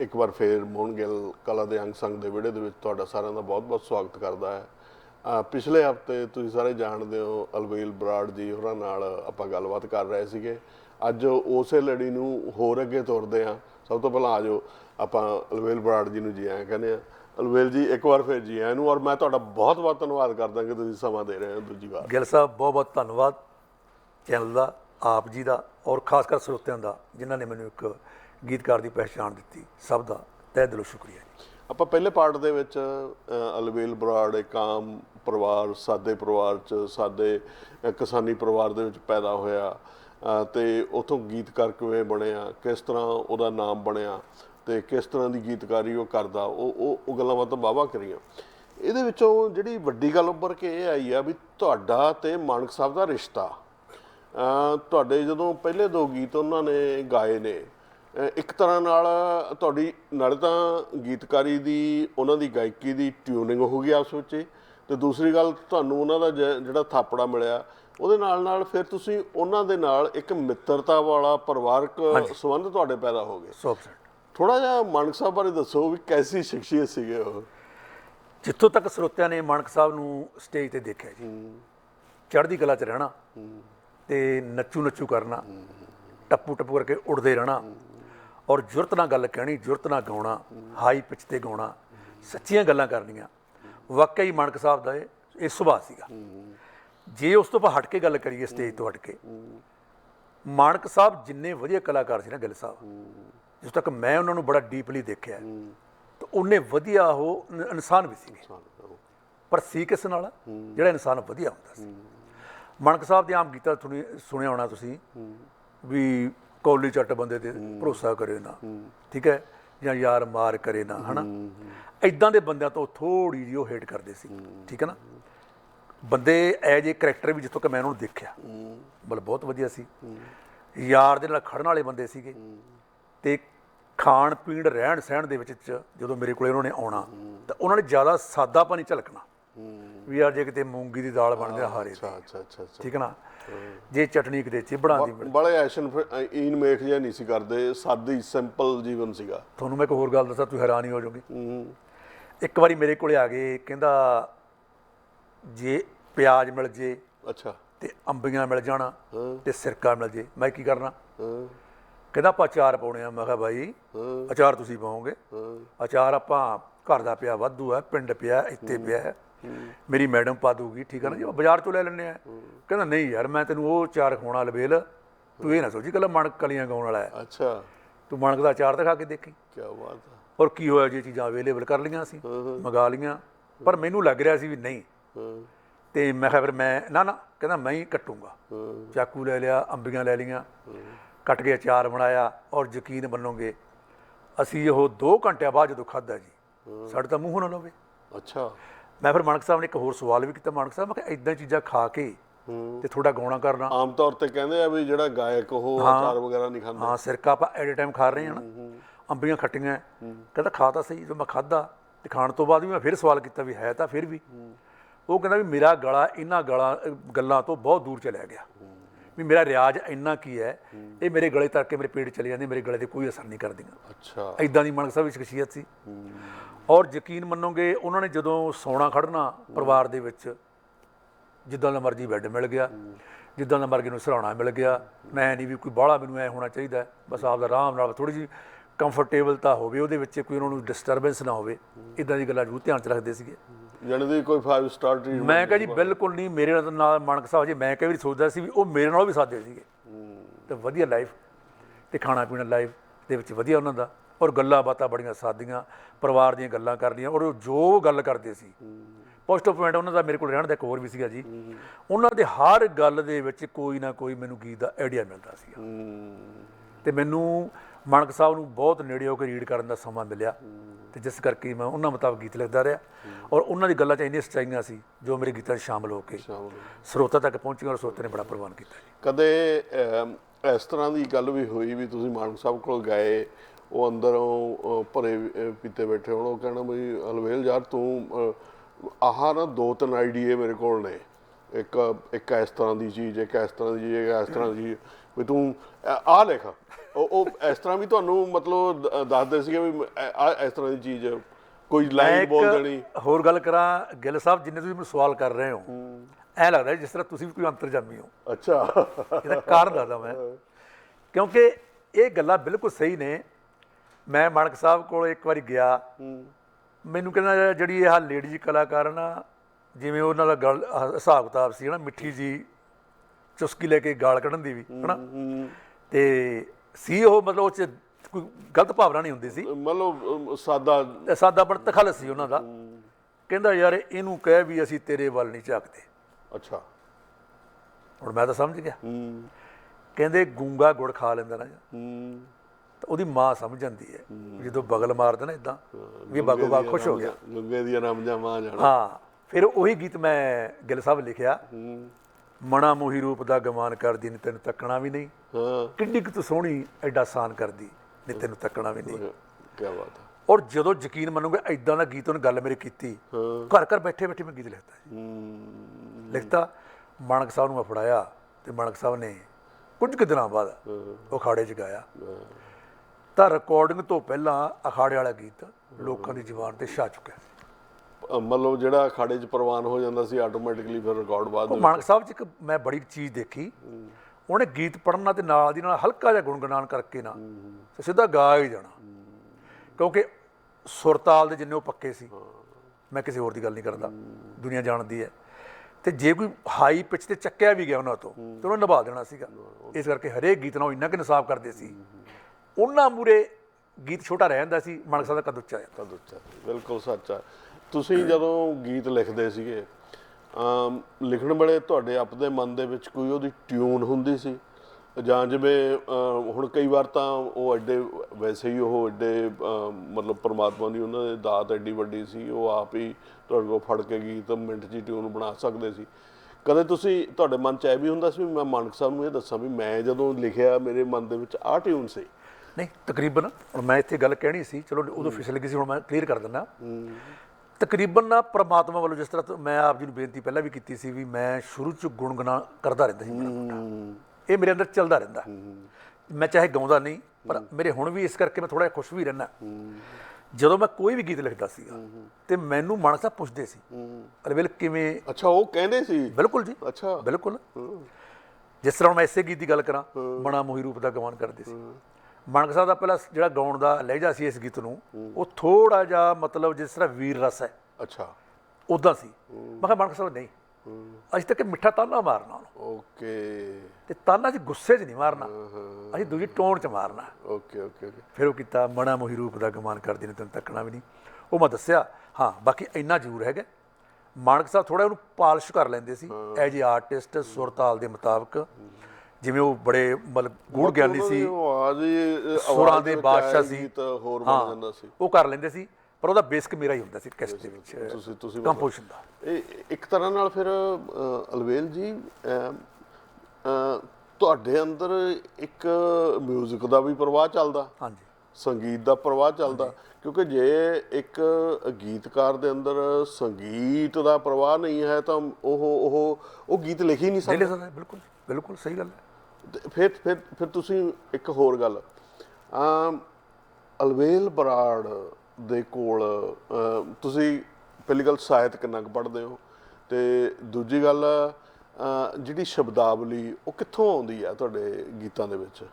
ਇੱਕ ਵਾਰ ਫੇਰ ਮੋਹਨ ਗਿੱਲ ਕਲਾ ਦੇ ਅੰਗ ਸੰਗ ਦੇ ਵਿੜੇ ਦੇ ਵਿੱਚ ਤੁਹਾਡਾ ਸਾਰਿਆਂ ਦਾ ਬਹੁਤ-ਬਹੁਤ ਸਵਾਗਤ ਕਰਦਾ ਹੈ। ਪਿਛਲੇ ਹਫ਼ਤੇ ਤੁਸੀਂ ਸਾਰੇ ਜਾਣਦੇ ਹੋ ਅਲਵੇਲ ਬਰਾੜ ਜੀ ਹੋਰਾਂ ਨਾਲ ਆਪਾਂ ਗੱਲਬਾਤ ਕਰ ਰਹੇ ਸੀਗੇ। ਅੱਜ ਉਸੇ ਲੜੀ ਨੂੰ ਹੋਰ ਅੱਗੇ ਤੋਰਦੇ ਹਾਂ। ਸਭ ਤੋਂ ਪਹਿਲਾਂ ਆਜੋ ਆਪਾਂ ਅਲਵੇਲ ਬਰਾੜ ਜੀ ਨੂੰ ਜੀ ਆਇਆਂ ਕਹਿੰਦੇ ਆ ਅਲਵੇਲ ਜੀ, ਇੱਕ ਵਾਰ ਫੇਰ ਜੀ ਆਇਆਂ ਨੂੰ ਔਰ ਮੈਂ ਤੁਹਾਡਾ ਬਹੁਤ-ਬਹੁਤ ਧੰਨਵਾਦ ਕਰਦਾ ਕਿ ਤੁਸੀਂ ਸਮਾਂ ਦੇ ਰਹੇ ਹੋ ਦੂਜੀ ਵਾਰ। ਗਿੱਲ ਸਾਹਿਬ, ਬਹੁਤ ਬਹੁਤ ਧੰਨਵਾਦ। ਚੈਨਲ ਦਾ, ਆਪ ਜੀ ਦਾ। ਔਰ ਖਾਸ ਕਰ ਸਰੋਤਿਆਂ ਦਾ ਜਿਨ੍ਹਾਂ ਨੇ ਮੈਨੂੰ ਇੱਕ ਗੀਤਕਾਰ ਦੀ ਪਹਿਚਾਣ ਦਿੱਤੀ। ਸਭ ਦਾ ਤਹਿ ਦਿਲੋਂ ਸ਼ੁਕਰੀਆ ਜੀ। ਆਪਾਂ ਪਹਿਲੇ ਪਾਰਟ ਦੇ ਵਿੱਚ ਅਲਵੇਲ ਬਰਾੜ ਇੱਕ ਆਮ ਪਰਿਵਾਰ ਸਾਦੇ ਪਰਿਵਾਰ ਚ ਸਾਦੇ ਕਿਸਾਨੀ ਪਰਿਵਾਰ ਦੇ ਵਿੱਚ ਪੈਦਾ ਹੋਇਆ। ਅ, ਤੇ ਉਥੋਂ ਗੀਤਕਾਰ ਕਿਵੇਂ ਬਣਿਆ? ਕਿਸ ਤਰ੍ਹਾਂ ਉਹਦਾ ਨਾਮ ਬਣਿਆ? ਤੇ ਕਿਸ ਤਰ੍ਹਾਂ ਦੀ ਗੀਤਕਾਰੀ ਉਹ ਕਰਦਾ? ਉਹ ਉਹ ਗੱਲਾਂ ਬਾਤਾਂ ਬਾਵਾ ਕਰੀਆਂ। ਇਹਦੇ ਵਿੱਚੋਂ ਜਿਹੜੀ ਵੱਡੀ ਗੱਲ ਉੱਭਰ ਕੇ ਇਹ ਆਈ ਆ ਵੀ ਤੁਹਾਡਾ ਤੇ ਮਾਨਕ ਸਾਹਿਬ ਦਾ ਰਿਸ਼ਤਾ ਤੁਹਾਡੇ ਜਦੋਂ ਪਹਿਲੇ ਦੋ ਗੀਤ ਉਹਨਾਂ ਨੇ ਗਾਏ ਨੇ ਇੱਕ ਤਰ੍ਹਾਂ ਨਾਲ ਤੁਹਾਡੀ ਨਾਲੇ ਤਾਂ ਗੀਤਕਾਰੀ ਦੀ ਉਹਨਾਂ ਦੀ ਗਾਇਕੀ ਦੀ ਟਿਊਨਿੰਗ ਹੋ ਗਈ ਆਪਸ ਵਿੱਚ ਤੇ ਦੂਸਰੀ ਗੱਲ ਤੁਹਾਨੂੰ ਉਹਨਾਂ ਦਾ ਜਿਹੜਾ ਥਾਪੜਾ ਮਿਲਿਆ ਉਹਦੇ ਨਾਲ ਨਾਲ ਫਿਰ ਤੁਸੀਂ ਉਹਨਾਂ ਦੇ ਨਾਲ ਇੱਕ ਮਿੱਤਰਤਾ ਵਾਲਾ ਪਰਿਵਾਰਕ ਸੰਬੰਧ ਤੁਹਾਡੇ ਪੈਦਾ ਹੋ ਗਏ। 100% ਥੋੜਾ ਜਿਹਾ ਮਾਨਕ ਸਾਹਿਬ ਬਾਰੇ ਦੱਸੋ ਵੀ ਕੈਸੀ ਸ਼ਖਸੀਅਤ ਸੀਗੇ ਉਹ। ਜਿੱਥੋਂ ਤੱਕ ਸਰੋਤਿਆਂ ਨੇ ਮਾਨਕ ਸਾਹਿਬ ਨੂੰ ਸਟੇਜ ਤੇ ਦੇਖਿਆ ਜੀ ਚੜ੍ਹਦੀ ਕਲਾ 'ਚ ਰਹਿਣਾ। ਤੇ ਨੱਚੂ ਨੱਚੂ ਕਰਨਾ ਟੱਪੂ ਟੱਪੂ ਕਰਕੇ ਉੱਡਦੇ ਰਹਿਣਾ ਔਰ ਜੁਰਤ ਨਾਲ ਗੱਲ ਕਹਿਣੀ ਜੁਰਤ ਨਾਲ ਗਾਉਣਾ ਹਾਈ ਪਿਚ ਤੇ ਗਾਉਣਾ ਸੱਚੀਆਂ ਗੱਲਾਂ ਕਰਨੀਆਂ। ਵਾਕਈ ਮਾਨਕ ਸਾਹਿਬ ਦਾ ਇਹ ਸੁਭਾਅ ਸੀਗਾ। ਜੇ ਉਸ ਤੋਂ ਆਪਾਂ ਹਟ ਕੇ ਗੱਲ ਕਰੀਏ ਸਟੇਜ ਤੋਂ ਹਟ ਕੇ ਮਾਨਕ ਸਾਹਿਬ ਜਿੰਨੇ ਵਧੀਆ ਕਲਾਕਾਰ ਸੀ ਨਾ ਗਿੱਲ ਸਾਹਿਬ ਜਿਸ ਤੱਕ ਮੈਂ ਉਹਨਾਂ ਨੂੰ ਬੜਾ ਡੀਪਲੀ ਦੇਖਿਆ ਤਾਂ ਉਹਨੇ ਵਧੀਆ ਉਹ ਇਨ- ਇਨਸਾਨ ਵੀ ਸੀਗੇ। ਪਰ ਸੀ ਕਿਸ ਨਾਲ? ਜਿਹੜਾ ਇਨਸਾਨ ਵਧੀਆ ਹੁੰਦਾ ਸੀ। ਮਾਨਕ ਸਾਹਿਬ ਦੇ ਆਮ ਗੀਤਾਂ ਸੁਣੀ ਸੁਣਿਆ ਹੋਣਾ ਤੁਸੀਂ ਵੀ ਕੌਲੀ ਚੱਟ ਬੰਦੇ ਤੇ ਭਰੋਸਾ ਕਰੇ ਨਾ। ਠੀਕ ਹੈ? ਜਾਂ ਯਾਰ ਮਾਰ ਕਰੇ ਨਾ ਹਨਾ? ਇਦਾਂ ਦੇ ਬੰਦਿਆਂ ਤੋਂ ਥੋੜੀ ਜਿਹੀ ਉਹ ਹੇਟ ਕਰਦੇ ਸੀ। ਠੀਕ ਹੈ ਨਾ? ਬੰਦੇ ਐ ਜੇ ਕੈਰੈਕਟਰ ਵੀ ਜਿੱਥੋਂ ਕਿ ਮੈਂ ਉਹਨਾਂ ਨੂੰ ਦੇਖਿਆ। ਮਤਲਬ ਬਹੁਤ ਵਧੀਆ ਸੀ। ਯਾਰ ਦੇ ਨਾਲ ਖੜਨ ਵਾਲੇ ਬੰਦੇ ਸੀਗੇ। ਤੇ ਖਾਣ ਪੀਣ ਰਹਿਣ ਸਹਿਣ ਦੇ ਵਿੱਚ ਜਦੋਂ ਮੇਰੇ ਕੋਲੇ ਉਹਨਾਂ ਨੇ ਆਉਣਾ ਤਾਂ ਉਹਨਾਂ ਨੇ ਜ਼ਿਆਦਾ ਸਾਦਾਪਨ ਨਹੀਂ ਝਲਕਣਾ। ਵੀ ਯਾਰ ਜੇ ਕਿਤੇ ਮੂੰਗੀ ਦੀ ਦਾਲ ਬਣਦੀ ਆ ਹਾਰੇ ਅੱਛਾ ਅੱਛਾ ਅੱਛਾ ਠੀਕ ਨਾ? ਜੇ ਚਟਨੀ ਕਿਤੇ ਚਿਬੜਾਂ ਦੀ ਬਣੀ। ਬੜੇ ਐਸ਼ਨ ਇਨ ਮੇਖ ਜਿਹਾ ਨਹੀਂ ਸੀ ਕਰਦੇ ਸਾਦੀ ਸਿੰਪਲ ਜੀਵਨ ਸੀਗਾ। ਤੁਹਾਨੂੰ ਮੈਂ ਇੱਕ ਹੋਰ ਗੱਲ ਦੱਸਾਂ ਤੁਸੀਂ ਹੈਰਾਨ ਹੀ ਹੋ ਜਾਓਗੇ। ਹੂੰ। ਇੱਕ ਵਾਰੀ ਮੇਰੇ ਕੋਲੇ ਆ ਗਏ ਕਹਿੰਦਾ ਜੇ ਪਿਆਜ਼ ਮਿਲ ਜੇ ਅੱਛਾ। ਤੇ ਅੰਬੀਆਂ ਮਿਲ ਜਾਣਾ ਤੇ ਸਿਰਕਾ ਮਿਲ ਜੇ ਮੈਂ ਕੀ ਕਰਨਾ? ਹਾਂ। ਕਹਿੰਦਾ ਆਪਾਂ ਅਚਾਰ ਪਾਉਣੇ ਆ ਮੈਂ ਕਿਹਾ ਬਾਈ ਅਚਾਰ ਤੁਸੀਂ ਪਾਓਗੇ? ਅਚਾਰ ਆਪਾਂ ਘਰ ਦਾ ਪਿਆ ਵਾਧੂ ਹੈ ਪਿੰਡ ਪਿਆ ਇੱਥੇ ਪਿਆ। ਹੈ। ਮੇਰੀ ਮੈਡਮ ਪਾ ਦੂਗੀ ਠੀਕ ਹੈ ਨਾ? ਜੀ ਬਾਜ਼ਾਰ ਚੋਂ ਲੈ ਲੈਣੇ ਆ। ਕਹਿੰਦਾ ਨਹੀਂ ਯਾਰ ਮੈਂ ਤੈਨੂੰ ਉਹ ਅਚਾਰ ਖਵਾਉਣਾ ਲਵੇਲ ਤੂੰ ਇਹ ਨਾ ਸੋਚੀ ਕੱਲਾ ਮਣਕ ਕਲੀਆਂ ਗਾਉਣ ਵਾਲਾ ਹੈ। ਅੱਛਾ। ਤੂੰ ਮਣਕ ਦਾ ਅਚਾਰ ਦਿਖਾ ਕੇ ਦੇਖੀ। ਕੀ ਬਾਤ ਹੈ ਔਰ ਕੀ ਹੋਇਆ ਜੀ ਚੀਜ਼ਾਂ ਅਵੇਲੇਬਲ ਕਰ ਲਈਆਂ ਸੀ ਮੰਗਾ ਲਈਆਂ। ਪਰ ਮੈਨੂੰ ਲੱਗ ਰਿਹਾ ਸੀ ਵੀ ਨਹੀਂ। ਤੇ ਮੈਂ ਕਿਹਾ ਫਿਰ ਮੈਂ ਨਾ ਨਾ ਕਹਿੰਦਾ ਮੈਂ ਹੀ ਕੱਟੂੰਗਾ। ਚਾਕੂ ਲੈ ਲਿਆ ਅੰਬੀਆਂ ਲੈ ਲਈਆਂ। ਕੱਟ ਕੇ ਅਚਾਰ ਬਣਾਇਆ ਔਰ ਯਕੀਨ ਮੰਨੋਗੇ ਅਸੀਂ ਉਹ 2 ਘੰਟਿਆਂ ਬਾਅਦ ਜਦੋਂ ਖਾਧਾ ਜੀ ਸਾਡੇ ਤਾਂ ਮੂੰਹ ਨਾ ਲਵੇ। ਅੱਛਾ। ਮੈਂ ਫਿਰ ਮਾਨਕ ਸਾਹਿਬ ਨੇ ਇੱਕ ਹੋਰ ਸਵਾਲ ਵੀ ਕੀਤਾ ਮਾਨਕ ਸਾਹਿਬ ਮੈਂ ਕਿਹਾ ਇਦਾਂ ਚੀਜ਼ਾਂ ਖਾ ਕੇ ਤੇ ਥੋੜਾ ਗਾਉਣਾ ਕਰਨਾ। ਆਮ ਤੌਰ ਤੇ ਕਹਿੰਦੇ ਆ ਵੀ ਜਿਹੜਾ ਗਾਇਕ ਉਹ ਅਚਾਰ ਵਗੈਰਾ ਨਹੀਂ ਖਾਂਦਾ। ਹਾਂ ਸਿਰਕਾ ਆਪਾਂ ਐਟ ਟਾਈਮ ਖਾ ਰਹੇ ਹਾਂ ਨਾ। ਅੰਬੀਆਂ ਖੱਟੀਆਂ। ਕਹਿੰਦਾ ਖਾ ਤਾਂ ਸਹੀ ਜਦੋਂ ਮੈਂ ਖਾਦਾ ਤੇ ਖਾਣ ਤੋਂ ਬਾਅਦ ਵੀ ਮੈਂ ਫਿਰ ਸਵਾਲ ਕੀਤਾ ਵੀ ਹੈ ਤਾਂ ਫਿਰ ਵੀ। ਉਹ ਕਹਿੰਦਾ ਵੀ ਮੇਰਾ ਗਲਾ ਇਹਨਾਂ ਗਲਾ ਗੱਲਾਂ ਤੋਂ ਬਹੁਤ ਦੂਰ ਚਲਿਆ ਗਿਆ। ਵੀ ਮੇਰਾ ਰਿਆਜ਼ ਇੰਨਾ ਕੀ ਹੈ ਇਹ ਮੇਰੇ ਗਲੇ ਤੱਕ ਕੇ ਮੇਰੇ ਪੇਟ ਚਲੇ ਜਾਂਦੇ ਮੇਰੇ ਗਲੇ ਤੇ ਕੋਈ ਅਸਰ ਨਹੀਂ ਕਰਦੀਆਂ। ਅੱਛਾ। ਇਦਾਂ ਦੀ ਮਾਨਕ ਸਾਹਿਬ ਵਿੱਚ ਸ਼ਖਸੀਅਤ ਸੀ। ਔਰ ਯਕੀਨ ਮੰਨੋਗੇ ਉਹਨਾਂ ਨੇ ਜਦੋਂ ਸੌਣਾ ਖੜਨਾ ਪਰਿਵਾਰ ਦੇ ਵਿੱਚ ਜਿੱਦਾਂ ਦਾ ਮਰਜ਼ੀ ਬੈੱਡ ਮਿਲ ਗਿਆ ਜਿੱਦਾਂ ਦਾ ਮਰਜ਼ੀ ਨੂੰ ਸਰਾਣਾ ਮਿਲ ਗਿਆ ਮੈਂ ਨਹੀਂ ਵੀ ਕੋਈ ਬਾਹਲਾ ਮੈਨੂੰ ਐ ਹੋਣਾ ਚਾਹੀਦਾ। ਬਸ ਆਪਦਾ ਆਰਾਮ ਨਾਲ ਥੋੜੀ ਜਿਹੀ ਕੰਫਰਟੇਬਲ ਤਾਂ ਹੋਵੇ ਉਹਦੇ ਵਿੱਚ ਕੋਈ ਉਹਨਾਂ ਨੂੰ ਡਿਸਟਰਬੈਂਸ ਨਾ ਹੋਵੇ ਇਦਾਂ ਦੀ ਗੱਲਾਂ ਜ਼ਰੂਰ ਧਿਆਨ ਚ ਰੱਖਦੇ ਸੀਗੇ। ਜਾਣੀ ਦੀ ਕੋਈ 5 ਸਟਾਰ ਟ੍ਰੀਟਮੈਂਟ ਮੈਂ ਕਿਹਾ ਜੀ ਬਿਲਕੁਲ ਨਹੀਂ ਮੇਰੇ ਨਾਲ ਮਾਨਕ ਸਾਹਿਬ ਜੀ ਮੈਂ ਕਈ ਵਾਰੀ ਸੋਚਦਾ ਸੀ ਵੀ ਉਹ ਮੇਰੇ ਨਾਲੋਂ ਵੀ ਸਾਦੇ ਸੀਗੇ। ਤੇ ਵਧੀਆ ਲਾਈਫ ਤੇ ਖਾਣਾ ਪੀਣਾ ਲਾਈਫ ਦੇ ਵਿੱਚ ਵਧੀਆ ਉਹਨਾਂ ਦਾ। ਔਰ ਗੱਲਾਂ ਬਾਤਾਂ ਬੜੀਆਂ ਸਾਦੀਆਂ ਪਰਿਵਾਰ ਦੀਆਂ ਗੱਲਾਂ ਕਰਨੀਆਂ ਔਰ ਜੋ ਗੱਲ ਕਰਦੇ ਸੀ। ਪੋਸਟ ਆਫ ਪੁਆਇੰਟ ਉਹਨਾਂ ਦਾ ਮੇਰੇ ਕੋਲ ਰਹਿਣ ਦਾ ਇੱਕ ਹੋਰ ਵੀ ਸੀਗਾ ਜੀ। ਉਹਨਾਂ ਦੇ ਹਰ ਗੱਲ ਦੇ ਵਿੱਚ ਕੋਈ ਨਾ ਕੋਈ ਮੈਨੂੰ ਗੀਤ ਦਾ ਆਈਡੀਆ ਮਿਲਦਾ ਸੀ ਤੇ ਮੈਨੂੰ ਮਾਨਕ ਸਾਹਿਬ ਨੂੰ ਬਹੁਤ ਨੇੜੇ ਹੋ ਕੇ ਰੀਡ ਕਰਨ ਦਾ ਸਮਾਂ ਮਿਲਿਆ। ਤੇ ਜਿਸ ਕਰਕੇ ਮੈਂ ਉਹਨਾਂ ਮੁਤਾਬਕ ਗੀਤ ਲਿਖਦਾ ਰਿਹਾ। ਔਰ ਉਹਨਾਂ ਦੀ ਗੱਲਾਂ 'ਚ ਇੰਨੀਆਂ ਸੱਚਾਈਆਂ ਸੀ ਜੋ ਮੇਰੇ ਗੀਤਾਂ 'ਚ ਸ਼ਾਮਲ ਹੋ ਕੇ ਸਰੋਤਾ ਤੱਕ ਪਹੁੰਚੀਆਂ ਔਰ ਸਰੋਤੇ ਨੇ ਬੜਾ ਪ੍ਰਵਾਨ ਕੀਤਾ ਜੀ। ਕਦੇ ਇਸ ਤਰ੍ਹਾਂ ਦੀ ਗੱਲ ਵੀ ਹੋਈ ਵੀ ਤੁਸੀਂ ਮਾਨਕ ਸਾਹਿਬ ਕੋਲ ਗਏ ਉਹ ਅੰਦਰੋਂ ਅ, ਭਰੇ ਪੀਤੇ ਬੈਠੇ ਹੋਣ। ਉਹ ਕਹਿਣਾ ਬਈ ਅਲਵੇਲ ਯਾਰ ਤੂੰ ਆਹ ਨਾ ਦੋ ਤਿੰਨ ਆਈਡੀਏ ਮੇਰੇ ਕੋਲ ਨੇ। ਇੱਕ ਇੱਕ ਇਸ ਤਰ੍ਹਾਂ ਦੀ ਚੀਜ਼ ਇੱਕ ਇਸ ਤਰ੍ਹਾਂ ਦੀ ਚੀਜ਼ ਇੱਕ ਇਸ ਤਰ੍ਹਾਂ ਦੀ ਚੀਜ਼। ਵੀ ਤੂੰ ਆ ਲਿਖ। ਉਹ ਉਹ ਇਸ ਤਰ੍ਹਾਂ ਵੀ ਤੁਹਾਨੂੰ ਮਤਲਬ ਦੱਸਦੇ ਸੀਗੇ ਵੀ ਆ ਇਸ ਤਰ੍ਹਾਂ ਦੀ ਚੀਜ਼ ਕੋਈ ਲਾਈਨ ਬੋਲ ਦੇਣੀ। ਹੋਰ ਗੱਲ ਕਰਾਂ ਗਿੱਲ ਸਾਹਿਬ ਜਿੰਨੇ ਤੁਸੀਂ ਮੈਨੂੰ ਸਵਾਲ ਕਰ ਰਹੇ ਹੋ। ਐ ਲੱਗਦਾ ਜਿਸ ਤਰ੍ਹਾਂ ਤੁਸੀਂ ਵੀ ਕੋਈ ਅੰਤਰਜਾਮੀ ਹੋ। ਅੱਛਾ। ਇਹਦਾ ਕਾਰਨ ਦੱਸਦਾ ਮੈਂ। ਕਿਉਂਕਿ ਇਹ ਗੱਲਾਂ ਬਿਲਕੁਲ ਸਹੀ ਨੇ ਮੈਂ ਮਾਨਕ ਸਾਹਿਬ ਕੋਲ ਇੱਕ ਵਾਰੀ ਗਿਆ। ਮੈਨੂੰ ਕਹਿੰਦਾ ਜਿਹੜੀ ਇਹ ਲੇਡੀਜ਼ ਕਲਾਕਾਰ ਨਾ ਜਿਵੇਂ ਉਹਨਾਂ ਦਾ ਗੱਲ ਹਿਸਾਬ ਕਿਤਾਬ ਸੀ ਹਨਾ ਮਿੱਠੀ ਜੀ ਚੁਸਕੀ ਲੈ ਕੇ ਗਾਲ ਕੱਢਣ ਦੀ ਵੀ ਹਨਾ? ਤੇ ਸੀ ਉਹ ਮਤਲਬ ਉਹ ਚ ਕੋਈ ਗਲਤ ਭਾਵਨਾ ਨਹੀਂ ਹੁੰਦੀ ਸੀ। ਮਤਲਬ ਸਾਦਾ ਸਾਦਾ ਬਣ ਤਖਲਸ ਸੀ ਉਹਨਾਂ ਦਾ। ਕਹਿੰਦਾ ਯਾਰ ਇਹਨੂੰ ਕਹਿ ਵੀ ਅਸੀਂ ਤੇਰੇ ਵੱਲ ਨਹੀਂ ਝਾਕਦੇ। ਅੱਛਾ। ਹੁਣ ਮੈਂ ਤਾਂ ਸਮਝ ਗਿਆ। ਹੂੰ। ਕਹਿੰਦੇ ਗੂੰਗਾ ਗੁੜ ਖਾ ਲੈਂਦਾ ਨਾ। ਹੂੰ। ਤਾਂ ਉਹਦੀ ਮਾਂ ਸਮਝ ਜਾਂਦੀ ਹੈ। ਜਦੋਂ ਬਗਲ ਮਾਰਦਾ ਨਾ ਇਦਾਂ ਵੀ ਬਾਗੋ ਬਾਗ ਖੁਸ਼ ਹੋ ਗਿਆ। ਗੁੱਗੇ ਦੀਆਂ ਰਮਜਾਂ ਮਾਂ ਜਾਣਾ। ਹਾਂ ਫਿਰ ਉਹੀ ਗੀਤ ਮੈਂ ਗਿੱਲ ਸਾਹਿਬ ਲਿਖਿਆ। ਮਣਾ ਮੋਹੀ ਰੂਪ ਦਾ ਗਮਾਨ ਕਰਦੀ ਨੇ ਤੈਨੂੰ ਤੱਕਣਾ ਵੀ ਨਹੀਂ। ਹਾਂ। ਕਿੱਡੀ ਕੁ ਤੂੰ ਸੋਹਣੀ ਐਡਾ ਆਸਾਨ ਕਰਦੀ ਨੇ ਤੈਨੂੰ ਤੱਕਣਾ ਵੀ ਨਹੀਂ। ਕੀ ਬਾਤ ਹੈ। ਔਰ ਜਦੋਂ ਯਕੀਨ ਮੰਨੋਗੇ ਐਦਾਂ ਦਾ ਗੀਤ ਉਹਨੇ ਗੱਲ ਮੇਰੀ ਕੀਤੀ। ਘਰ ਘਰ ਬੈਠੇ ਬੈਠੇ ਮੈਂ ਗੀਤ ਲਿਖਤਾ ਜੀ। ਹੂੰ। ਲਿਖਤਾ ਮਾਨਕ ਸਾਹਿਬ ਨੂੰ ਮੈਂ ਫੜਾਇਆ ਤੇ ਮਾਨਕ ਸਾਹਿਬ ਨੇ ਕੁਝ ਕੁ ਦਿਨਾਂ ਬਾਅਦ ਉਹ ਅਖਾੜੇ 'ਚ ਗਾਇਆ। ਤਾਂ ਰਿਕਾਰਡਿੰਗ ਤੋਂ ਪਹਿਲਾਂ ਅਖਾੜੇ ਵਾਲਾ ਗੀਤ ਲੋਕਾਂ ਦੀ ਜ਼ੁਬਾਨ ਤੇ ਛਾ ਸੀ ਅ, ਮਤਲਬ ਜਿਹੜਾ ਅਖਾੜੇ 'ਚ ਪ੍ਰਵਾਨ ਹੋ ਜਾਂਦਾ ਸੀ ਆਟੋਮੈਟਿਕਲੀ ਫਿਰ ਰਿਕਾਰਡ ਬਾਅਦ ਉਹ ਦੇ ਮਾਨਕ ਸਾਹਿਬ 'ਚ ਇੱਕ ਮੈਂ ਬੜੀ ਚੀਜ਼ ਦੇਖੀ। ਉਹਨੇ ਗੀਤ ਪੜ੍ਹਨਾ ਤੇ ਨਾਲ ਦੀ ਨਾਲ ਹਲਕਾ ਜਿਹਾ ਗੁਣਗੁਣਾਨ ਕਰਕੇ ਨਾ ਤੇ ਸਿੱਧਾ ਗਾ ਹੀ ਜਾਣਾ। ਕਿਉਂਕਿ ਸੁਰਤਾਲ ਦੇ ਜਿੰਨੇ ਉਹ ਪੱਕੇ ਸੀ ਮੈਂ ਕਿਸੇ ਹੋਰ ਦੀ ਗੱਲ ਨਹੀਂ ਕਰਦਾ ਦੁਨੀਆ ਜਾਣਦੀ ਹੈ। ਤੇ ਜੇ ਕੋਈ ਹਾਈ ਪਿਚ ਤੇ ਚੱਕਿਆ ਵੀ ਗਿਆ ਉਹਨਾਂ ਤੋਂ ਤੇ ਉਹਨੇ ਨਿਭਾ ਦੇਣਾ ਸੀਗਾ। ਇਸ ਕਰਕੇ ਹਰੇਕ ਗੀਤ ਨਾਲ ਉਹ ਇੰਨਾ ਕਿ ਇਨਸਾਫ ਕਰਦੇ ਸੀ। ਉਹਨਾਂ ਮੂਰੇ ਗੀਤ ਛੋਟਾ ਰਹਿ ਜਾਂਦਾ ਸੀ ਮਾਨਕ ਸਾਹਿਬ ਦਾ ਕਦ ਉੱਚਾ ਆ ਜਾਂਦਾ ਤਾਂ ਬਿਲਕੁਲ ਸੱਚ ਹੈ ਤੁਸੀਂ ਜਦੋਂ ਗੀਤ ਲਿਖਦੇ ਸੀਗੇ ਅਮ ਲਿਖਣ ਵੇਲੇ ਤੁਹਾਡੇ ਆਪਦੇ ਮਨ ਦੇ ਵਿੱਚ ਕੋਈ ਉਹਦੀ ਟਿਊਨ ਹੁੰਦੀ ਸੀ? ਜਾਂ ਜਿਵੇਂ ਅਮ, ਹੁਣ ਕਈ ਵਾਰ ਤਾਂ ਉਹ ਐਡੇ ਵੈਸੇ ਹੀ ਉਹ ਐਡੇ ਅਮ, ਮਤਲਬ ਪਰਮਾਤਮਾ ਦੀ ਉਹਨਾਂ ਦੇ ਦਾਤ ਐਡੀ ਵੱਡੀ ਸੀ ਉਹ ਆਪ ਹੀ ਤੁਹਾਡੇ ਕੋਲ ਫੜ ਕੇ ਗੀਤ ਮਿੰਟ 'ਚ ਟਿਊਨ ਬਣਾ ਸਕਦੇ ਸੀ। ਕਦੇ ਤੁਸੀਂ ਤੁਹਾਡੇ ਮਨ 'ਚ ਇਹ ਵੀ ਹੁੰਦਾ ਸੀ ਵੀ ਮੈਂ ਮਾਨਕ ਸਾਹਿਬ ਨੂੰ ਇਹ ਦੱਸਾਂ ਵੀ ਮੈਂ ਜਦੋਂ ਲਿਖਿਆ ਮੇਰੇ ਮਨ ਦੇ ਵਿੱਚ ਆਹ ਟਿਊਨ ਸੀ? ਨਹੀਂ ਤਕਰੀਬਨ ਹੁਣ ਮੈਂ ਇੱਥੇ ਗੱਲ ਕਹਿਣੀ ਸੀ ਚਲੋ ਉਦੋਂ ਫਿਸਲ ਗਈ ਸੀ ਹੁਣ ਮੈਂ ਕਲੀਅਰ ਕਰ ਦਿੰਦਾ। ਤਕਰੀਬਨ ਨਾ ਪ੍ਰਮਾਤਮਾ ਵੱਲੋਂ ਜਿਸ ਤਰ੍ਹਾਂ ਮੈਂ ਆਪ ਜੀ ਨੂੰ ਬੇਨਤੀ ਪਹਿਲਾਂ ਵੀ ਕੀਤੀ ਸੀ ਵੀ ਮੈਂ ਸ਼ੁਰੂ ਚ ਗੁਣਗੁਣਾ ਕਰਦਾ ਰਹਿੰਦਾ ਸੀ। ਇਹ ਮੇਰੇ ਅੰਦਰ ਚੱਲਦਾ ਰਹਿੰਦਾ। ਮੈਂ ਚਾਹੇ ਗਾਉਂਦਾ ਨਹੀਂ ਪਰ ਮੇਰੇ ਹੁਣ ਵੀ ਇਸ ਕਰਕੇ ਮੈਂ ਥੋੜਾ ਖੁਸ਼ ਵੀ ਰਹਿਣਾ ਜਦੋਂ ਮੈਂ ਕੋਈ ਵੀ ਗੀਤ ਲਿਖਦਾ ਸੀਗਾ ਤੇ ਮੈਨੂੰ ਮਾਨਕ ਸਾਹਿਬ ਪੁੱਛਦੇ ਸੀ ਅਲਵੇਲ ਕਿਵੇਂ? ਅੱਛਾ ਉਹ ਕਹਿੰਦੇ ਸੀ? ਬਿਲਕੁਲ ਜੀ। ਅੱਛਾ। ਬਿਲਕੁਲ। ਜਿਸ ਤਰ੍ਹਾਂ ਮੈਂ ਇਸੇ ਗੀਤ ਦੀ ਗੱਲ ਕਰਾਂ ਮਣਾ ਮੋਹੀ ਰੂਪ ਦਾ ਗਵਾਨ ਕਰਦੇ ਸੀ। ਮਾਨਕ ਸਾਹਿਬ ਦਾ ਪਹਿਲਾ ਜਿਹੜਾ ਗਾਉਣ ਦਾ ਲਹਿਜਾ ਸੀ ਇਸ ਗੀਤ ਨੂੰ ਉਹ ਥੋੜਾ ਜਿਹਾ ਮਤਲਬ ਜਿਸ ਤਰ੍ਹਾਂ ਵੀਰ ਰਸ ਹੈ। ਅੱਛਾ। ਉਦਾਂ ਸੀ। ਮੈਂ ਕਿਹਾ ਮਾਨਕ ਸਾਹਿਬ ਨਹੀਂ। ਅਸੀਂ ਤਾਂ ਕਿ ਮਿੱਠਾ ਤਾਨਾ ਮਾਰਨਾ ਉਹਨੂੰ। ਓਕੇ। ਤੇ ਤਾਨਾ ਚ ਗੁੱਸੇ 'ਚ ਨਹੀਂ ਮਾਰਨਾ। ਅਸੀਂ ਦੂਜੀ ਟੋਨ 'ਚ ਮਾਰਨਾ। Okay okay okay. ਫਿਰ ਉਹ ਕੀਤਾ ਮਣਾ ਮੋਹੀ ਰੂਪ ਦਾ ਗਮਾਨ ਕਰਦੀ ਨੇ ਤੈਨੂੰ ਤੱਕਣਾ ਵੀ ਨਹੀਂ। ਉਹ ਮੈਂ ਦੱਸਿਆ ਹਾਂ ਬਾਕੀ ਇੰਨਾ ਜ਼ਰੂਰ ਹੈਗਾ। ਮਾਨਕ ਸਾਹਿਬ ਥੋੜਾ ਉਹਨੂੰ ਪਾਲਿਸ਼ ਕਰ ਲੈਂਦੇ ਸੀ। ਐਜ ਏ ਆਰਟਿਸਟ ਸੁਰਤਾਲ ਦੇ ਮੁਤਾਬਕ ਜਿਵੇਂ ਉਹ ਬੜੇ ਮਤਲਬ ਗੂੜ ਗਿਆਨੀ ਸੀ ਆਵਾਜ਼ ਸੁਰਾਂ ਦੇ ਬਾਦਸ਼ਾਹ ਸੀ। ਗੀਤ ਹੋਰ ਬਣ ਜਾਂਦਾ ਸੀ। ਉਹ ਕਰ ਲੈਂਦੇ ਸੀ ਪਰ ਉਹਦਾ ਬੇਸਿਕ ਮੇਰਾ ਹੀ ਹੁੰਦਾ ਸੀ ਕੈਸਟ ਦੇ ਵਿੱਚ ਤੁਸੀਂ ਤੁਸੀਂ ਕੰਪੋਜੀਸ਼ਨ ਦਾ। ਇਹ ਇੱਕ ਤਰ੍ਹਾਂ ਨਾਲ ਫਿਰ ਅਲਵੇਲ ਜੀ ਤੁਹਾਡੇ ਅੰਦਰ ਇੱਕ 뮤직 ਦਾ ਵੀ ਪ੍ਰਵਾਹ ਚੱਲਦਾ। ਹਾਂਜੀ। ਸੰਗੀਤ ਦਾ ਪ੍ਰਵਾਹ ਚੱਲਦਾ। ਕਿਉਂਕਿ ਜੇ ਇੱਕ ਗੀਤਕਾਰ ਦੇ ਅੰਦਰ ਸੰਗੀਤ ਦਾ ਪ੍ਰਵਾਹ ਨਹੀਂ ਹੈ ਤਾਂ ਉਹ ਉਹ ਉਹ ਗੀਤ ਲਿਖ ਹੀ ਨਹੀਂ ਸਕਦਾ ਬਿਲਕੁਲ ਬਿਲਕੁਲ ਸਹੀ ਗੱਲ ਹੈ। ਫਿਰ ਫਿਰ ਫਿਰ ਤੁਸੀਂ ਇੱਕ ਹੋਰ ਗੱਲ। ਅਮ ਅਲਵੇਲ ਬਰਾੜ ਦੇ ਕੋਲ ਤੁਸੀਂ ਪਹਿਲੀ ਗੱਲ ਸਾਹਿਤ ਕਿੰਨਾ ਕੁ ਪੜ੍ਹਦੇ ਹੋ? ਤੇ ਦੂਜੀ ਗੱਲ ਜਿਹੜੀ ਸ਼ਬਦਾਵਲੀ ਉਹ ਕਿੱਥੋਂ ਆਉਂਦੀ ਆ ਤੁਹਾਡੇ ਗੀਤਾਂ ਦੇ ਵਿੱਚ?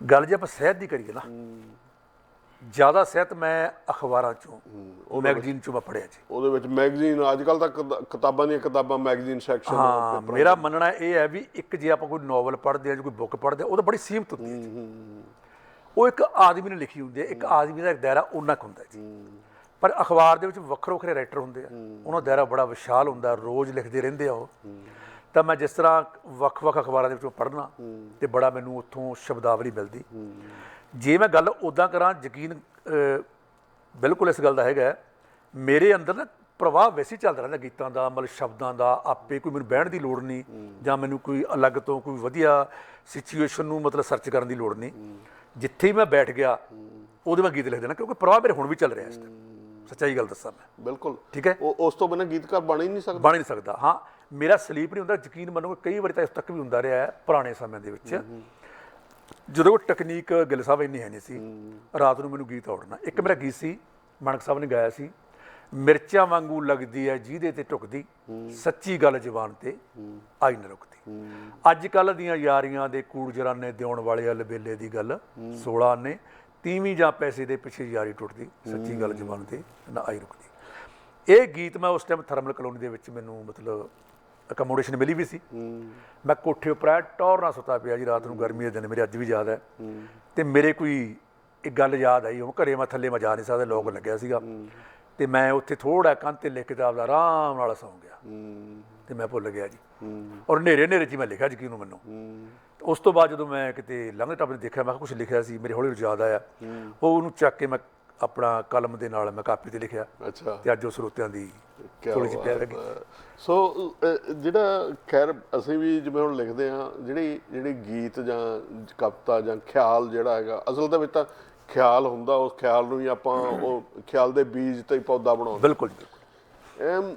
ਗੱਲ ਜੇ ਆਪਾਂ ਸਾਹਿਤ ਦੀ ਕਰੀਏ ਨਾ ਜ਼ਿਆਦਾ ਸਾਹਿਤ ਮੈਂ ਅਖਬਾਰਾਂ ਚੋਂ ਮੈਗਜ਼ੀਨ ਚੋਂ ਮੈਂ ਪੜ੍ਹਿਆ ਜੀ। ਉਹਦੇ ਵਿੱਚ ਮੈਗਜ਼ੀਨ ਅੱਜ ਕੱਲ ਤਾਂ ਕਿਤਾ- ਕਿਤਾਬਾਂ ਦੀਆਂ ਕਿਤਾਬਾਂ ਮੈਗਜ਼ੀਨ ਸੈਕਸ਼ਨ ਹਾਂ ਮੇਰਾ ਮੰਨਣਾ ਇਹ ਹੈ ਵੀ ਇੱਕ ਜੇ ਆਪਾਂ ਕੋਈ ਨੋਵਲ ਪੜ੍ਹਦੇ ਆ ਜਾਂ ਕੋਈ ਬੁੱਕ ਪੜ੍ਹਦੇ ਆ ਉਹ ਤਾਂ ਬੜੀ ਸੀਮਤ ਹੁੰਦੀ ਹੈ। ਉਹ ਇੱਕ ਆਦਮੀ ਨੇ ਲਿਖੀ ਹੁੰਦੀ ਹੈ ਇੱਕ ਆਦਮੀ ਦਾ ਇੱਕ ਦਾਇਰਾ ਉਨਾ ਕੁ ਹੁੰਦਾ ਜੀ। ਪਰ ਅਖਬਾਰ ਦੇ ਵਿੱਚ ਵੱਖਰੇ ਵੱਖਰੇ ਰਾਈਟਰ ਹੁੰਦੇ ਆ। ਉਹਨਾਂ ਦਾ ਦਾਇਰਾ ਬੜਾ ਵਿਸ਼ਾਲ ਹੁੰਦਾ ਰੋਜ਼ ਲਿਖਦੇ ਰਹਿੰਦੇ ਆ ਉਹ। ਤਾਂ ਮੈਂ ਜਿਸ ਤਰ੍ਹਾਂ ਵੱਖ-ਵੱਖ ਅਖਬਾਰਾਂ ਦੇ ਵਿੱਚੋਂ ਪੜ੍ਹਨਾ ਤੇ ਬੜਾ ਮੈਨੂੰ ਉੱਥੋਂ ਸ਼ਬਦਾਵਲੀ ਮਿਲਦੀ। ਜੇ ਮੈਂ ਗੱਲ ਉਦਾਂ ਕਰਾਂ ਯਕੀਨ ਬਿਲਕੁਲ ਇਸ ਗੱਲ ਦਾ ਹੈਗਾ ਮੇਰੇ ਅੰਦਰ ਨਾ ਪ੍ਰਵਾਹ ਵੈਸੇ ਚੱਲਦਾ ਰਹਿੰਦਾ ਗੀਤਾਂ ਦਾ ਮਤਲਬ ਸ਼ਬਦਾਂ ਦਾ ਆਪੇ ਕੋਈ ਮੈਨੂੰ ਬਹਿਣ ਦੀ ਲੋੜ ਨਹੀਂ ਜਾਂ ਮੈਨੂੰ ਕੋਈ ਅਲੱਗ ਤੋਂ ਕੋਈ ਵਧੀਆ ਸਿਚੁਏਸ਼ਨ ਨੂੰ ਮਤਲਬ ਸਰਚ ਕਰਨ ਦੀ ਲੋੜ ਨਹੀਂ। ਜਿੱਥੇ ਹੀ ਮੈਂ ਬੈਠ ਗਿਆ ਉਹਦੇ ਮੈਂ ਗੀਤ ਲਿਖ ਦੇਣਾ ਕਿਉਂਕਿ ਪ੍ਰਵਾਹ ਮੇਰੇ ਹੁਣ ਵੀ ਚੱਲ ਰਿਹਾ ਇਸ ਟਾਈਮ ਸੱਚਾਈ ਗੱਲ ਦੱਸਾਂ ਮੈਂ। ਬਿਲਕੁਲ। ਠੀਕ ਹੈ? ਉਹ ਉਸ ਤੋਂ ਬਿਨਾਂ ਗੀਤਕਾਰ ਬਣ ਹੀ ਨਹੀਂ ਸਕਦਾ। ਬਣ ਹੀ ਨਹੀਂ ਸਕਦਾ ਹਾਂ। ਮੇਰਾ ਸਲੀਪ ਨਹੀਂ ਹੁੰਦਾ ਯਕੀਨ ਮੰਨੋ ਕਈ ਵਾਰੀ ਤਾਂ ਇਸ ਤੱਕ ਵੀ ਹੁੰਦਾ ਰਿਹਾ ਹੈ ਪੁਰਾਣੇ ਸਮੇਂ ਦੇ ਵਿੱਚ। ਜਦੋਂ ਟੈਕਨੀਕ ਗਿੱਲ ਸਾਹਿਬ ਇੰਨੀ ਹੈ ਨਹੀਂ ਸੀ ਰਾਤ ਨੂੰ ਮੈਨੂੰ ਗੀਤ ਔੜਨਾ। ਇੱਕ ਮੇਰਾ ਗੀਤ ਸੀ ਮਾਨਕ ਸਾਹਿਬ ਨੇ ਗਾਇਆ ਸੀ ਮਿਰਚਾਂ ਵਾਂਗੂ ਲੱਗਦੀ ਹੈ ਜਿਹਦੇ ਤੇ ਟੁਕਦੀ ਸੱਚੀ ਗੱਲ ਜ਼ੁਬਾਨ ਤੇ ਆਈ ਨਾ ਰੁਕਦੀ। ਅੱਜ ਕੱਲ ਦੀਆਂ ਯਾਰੀਆਂ ਦੇ ਕੂੜ ਜਰਾਨੇ ਦਿਉਣ ਵਾਲੇ ਅਲਬੇਲੇ ਦੀ ਗੱਲ 16 ਨੇ ਤੀਵੀਂ ਜਾਂ ਪੈਸੇ ਦੇ ਪਿੱਛੇ ਯਾਰੀ ਟੁੱਟਦੀ ਸੱਚੀ ਗੱਲ ਜ਼ੁਬਾਨ ਤੇ ਨਾ ਆਈ ਰੁਕਦੀ। ਇਹ ਗੀਤ ਮੈਂ ਉਸ ਟਾਈਮ ਥਰਮਲ ਕਲੋਨੀ ਦੇ ਵਿੱਚ ਮੈਨੂੰ ਮਤਲਬ ਅਕਮੋਡੇਸ਼ਨ ਮਿਲੀ ਵੀ ਸੀ। ਮੈਂ ਕੋਠੇ ਉੱਪਰ ਟੌਰ ਨਾਲ ਸੁੱਤਾ ਪਿਆ ਜੀ ਰਾਤ ਨੂੰ ਗਰਮੀ ਦੇ ਦਿਨ ਮੇਰੇ ਅੱਜ ਵੀ ਯਾਦ ਹੈ। ਤੇ ਮੇਰੇ ਕੋਈ ਇੱਕ ਗੱਲ ਯਾਦ ਆਈ ਹੁਣ ਘਰੇ ਮੈਂ ਥੱਲੇ ਮੈਂ ਜਾ ਨਹੀਂ ਸਕਦਾ ਲੋਕ ਲੱਗਿਆ ਸੀਗਾ। ਤੇ ਮੈਂ ਉੱਥੇ ਥੋੜਾ ਕੰਨ ਤੇ ਲਿਖ ਕਿਤਾਬ ਦਾ ਆਰਾਮ ਨਾਲ ਸੌਂ ਗਿਆ। ਤੇ ਮੈਂ ਭੁੱਲ ਗਿਆ ਜੀ। ਔਰ ਨੇਰੇ ਨੇਰੇ ਚ ਮੈਂ ਲਿਖਿਆ ਯਕੀਨ ਨੂੰ ਮੈਨੂੰ। ਉਸ ਤੋਂ ਬਾਅਦ ਜਦੋਂ ਮੈਂ ਕਿਤੇ ਲੰਘਦੇ ਟੱਪਦੇ ਦੇਖਿਆ ਮੈਂ ਕੁਝ ਲਿਖਿਆ ਸੀ ਮੇਰੇ ਹੌਲੀ ਯਾਦ ਆਇਆ। ਉਹ ਉਹਨੂੰ ਚੱਕ ਕੇ ਮੈਂ ਆਪਣਾ ਕਲਮ ਦੇ ਨਾਲ ਮੈਂ ਕਾਪੀ ਤੇ ਲਿਖਿਆ। ਅੱਛਾ। ਤੇ ਅੱਜ ਉਹ ਸਰੋਤਿਆਂ ਦੀ ਥੋੜੀ ਜਿਹੀ ਪਿਆਰ ਲੱਗੀ। ਸੋ ਜਿਹੜਾ ਖੈਰ ਅਸੀਂ ਵੀ ਜਿਵੇਂ ਹੁਣ ਲਿਖਦੇ ਹਾਂ ਜਿਹੜੀ ਜਿਹੜੀ ਗੀਤ ਜਾਂ ਕਵਿਤਾ ਜਾਂ ਖਿਆਲ ਜਿਹੜਾ ਹੈਗਾ ਅਸਲ ਦੇ ਵਿੱਚ ਤਾਂ ਖਿਆਲ ਹੁੰਦਾ ਉਸ ਖਿਆਲ ਨੂੰ ਹੀ ਆਪਾਂ ਉਹ ਖਿਆਲ ਦੇ ਬੀਜ ਤੇ ਹੀ ਪੌਦਾ ਬਣਾਉਂਦੇ ਬਿਲਕੁਲ ਐਮ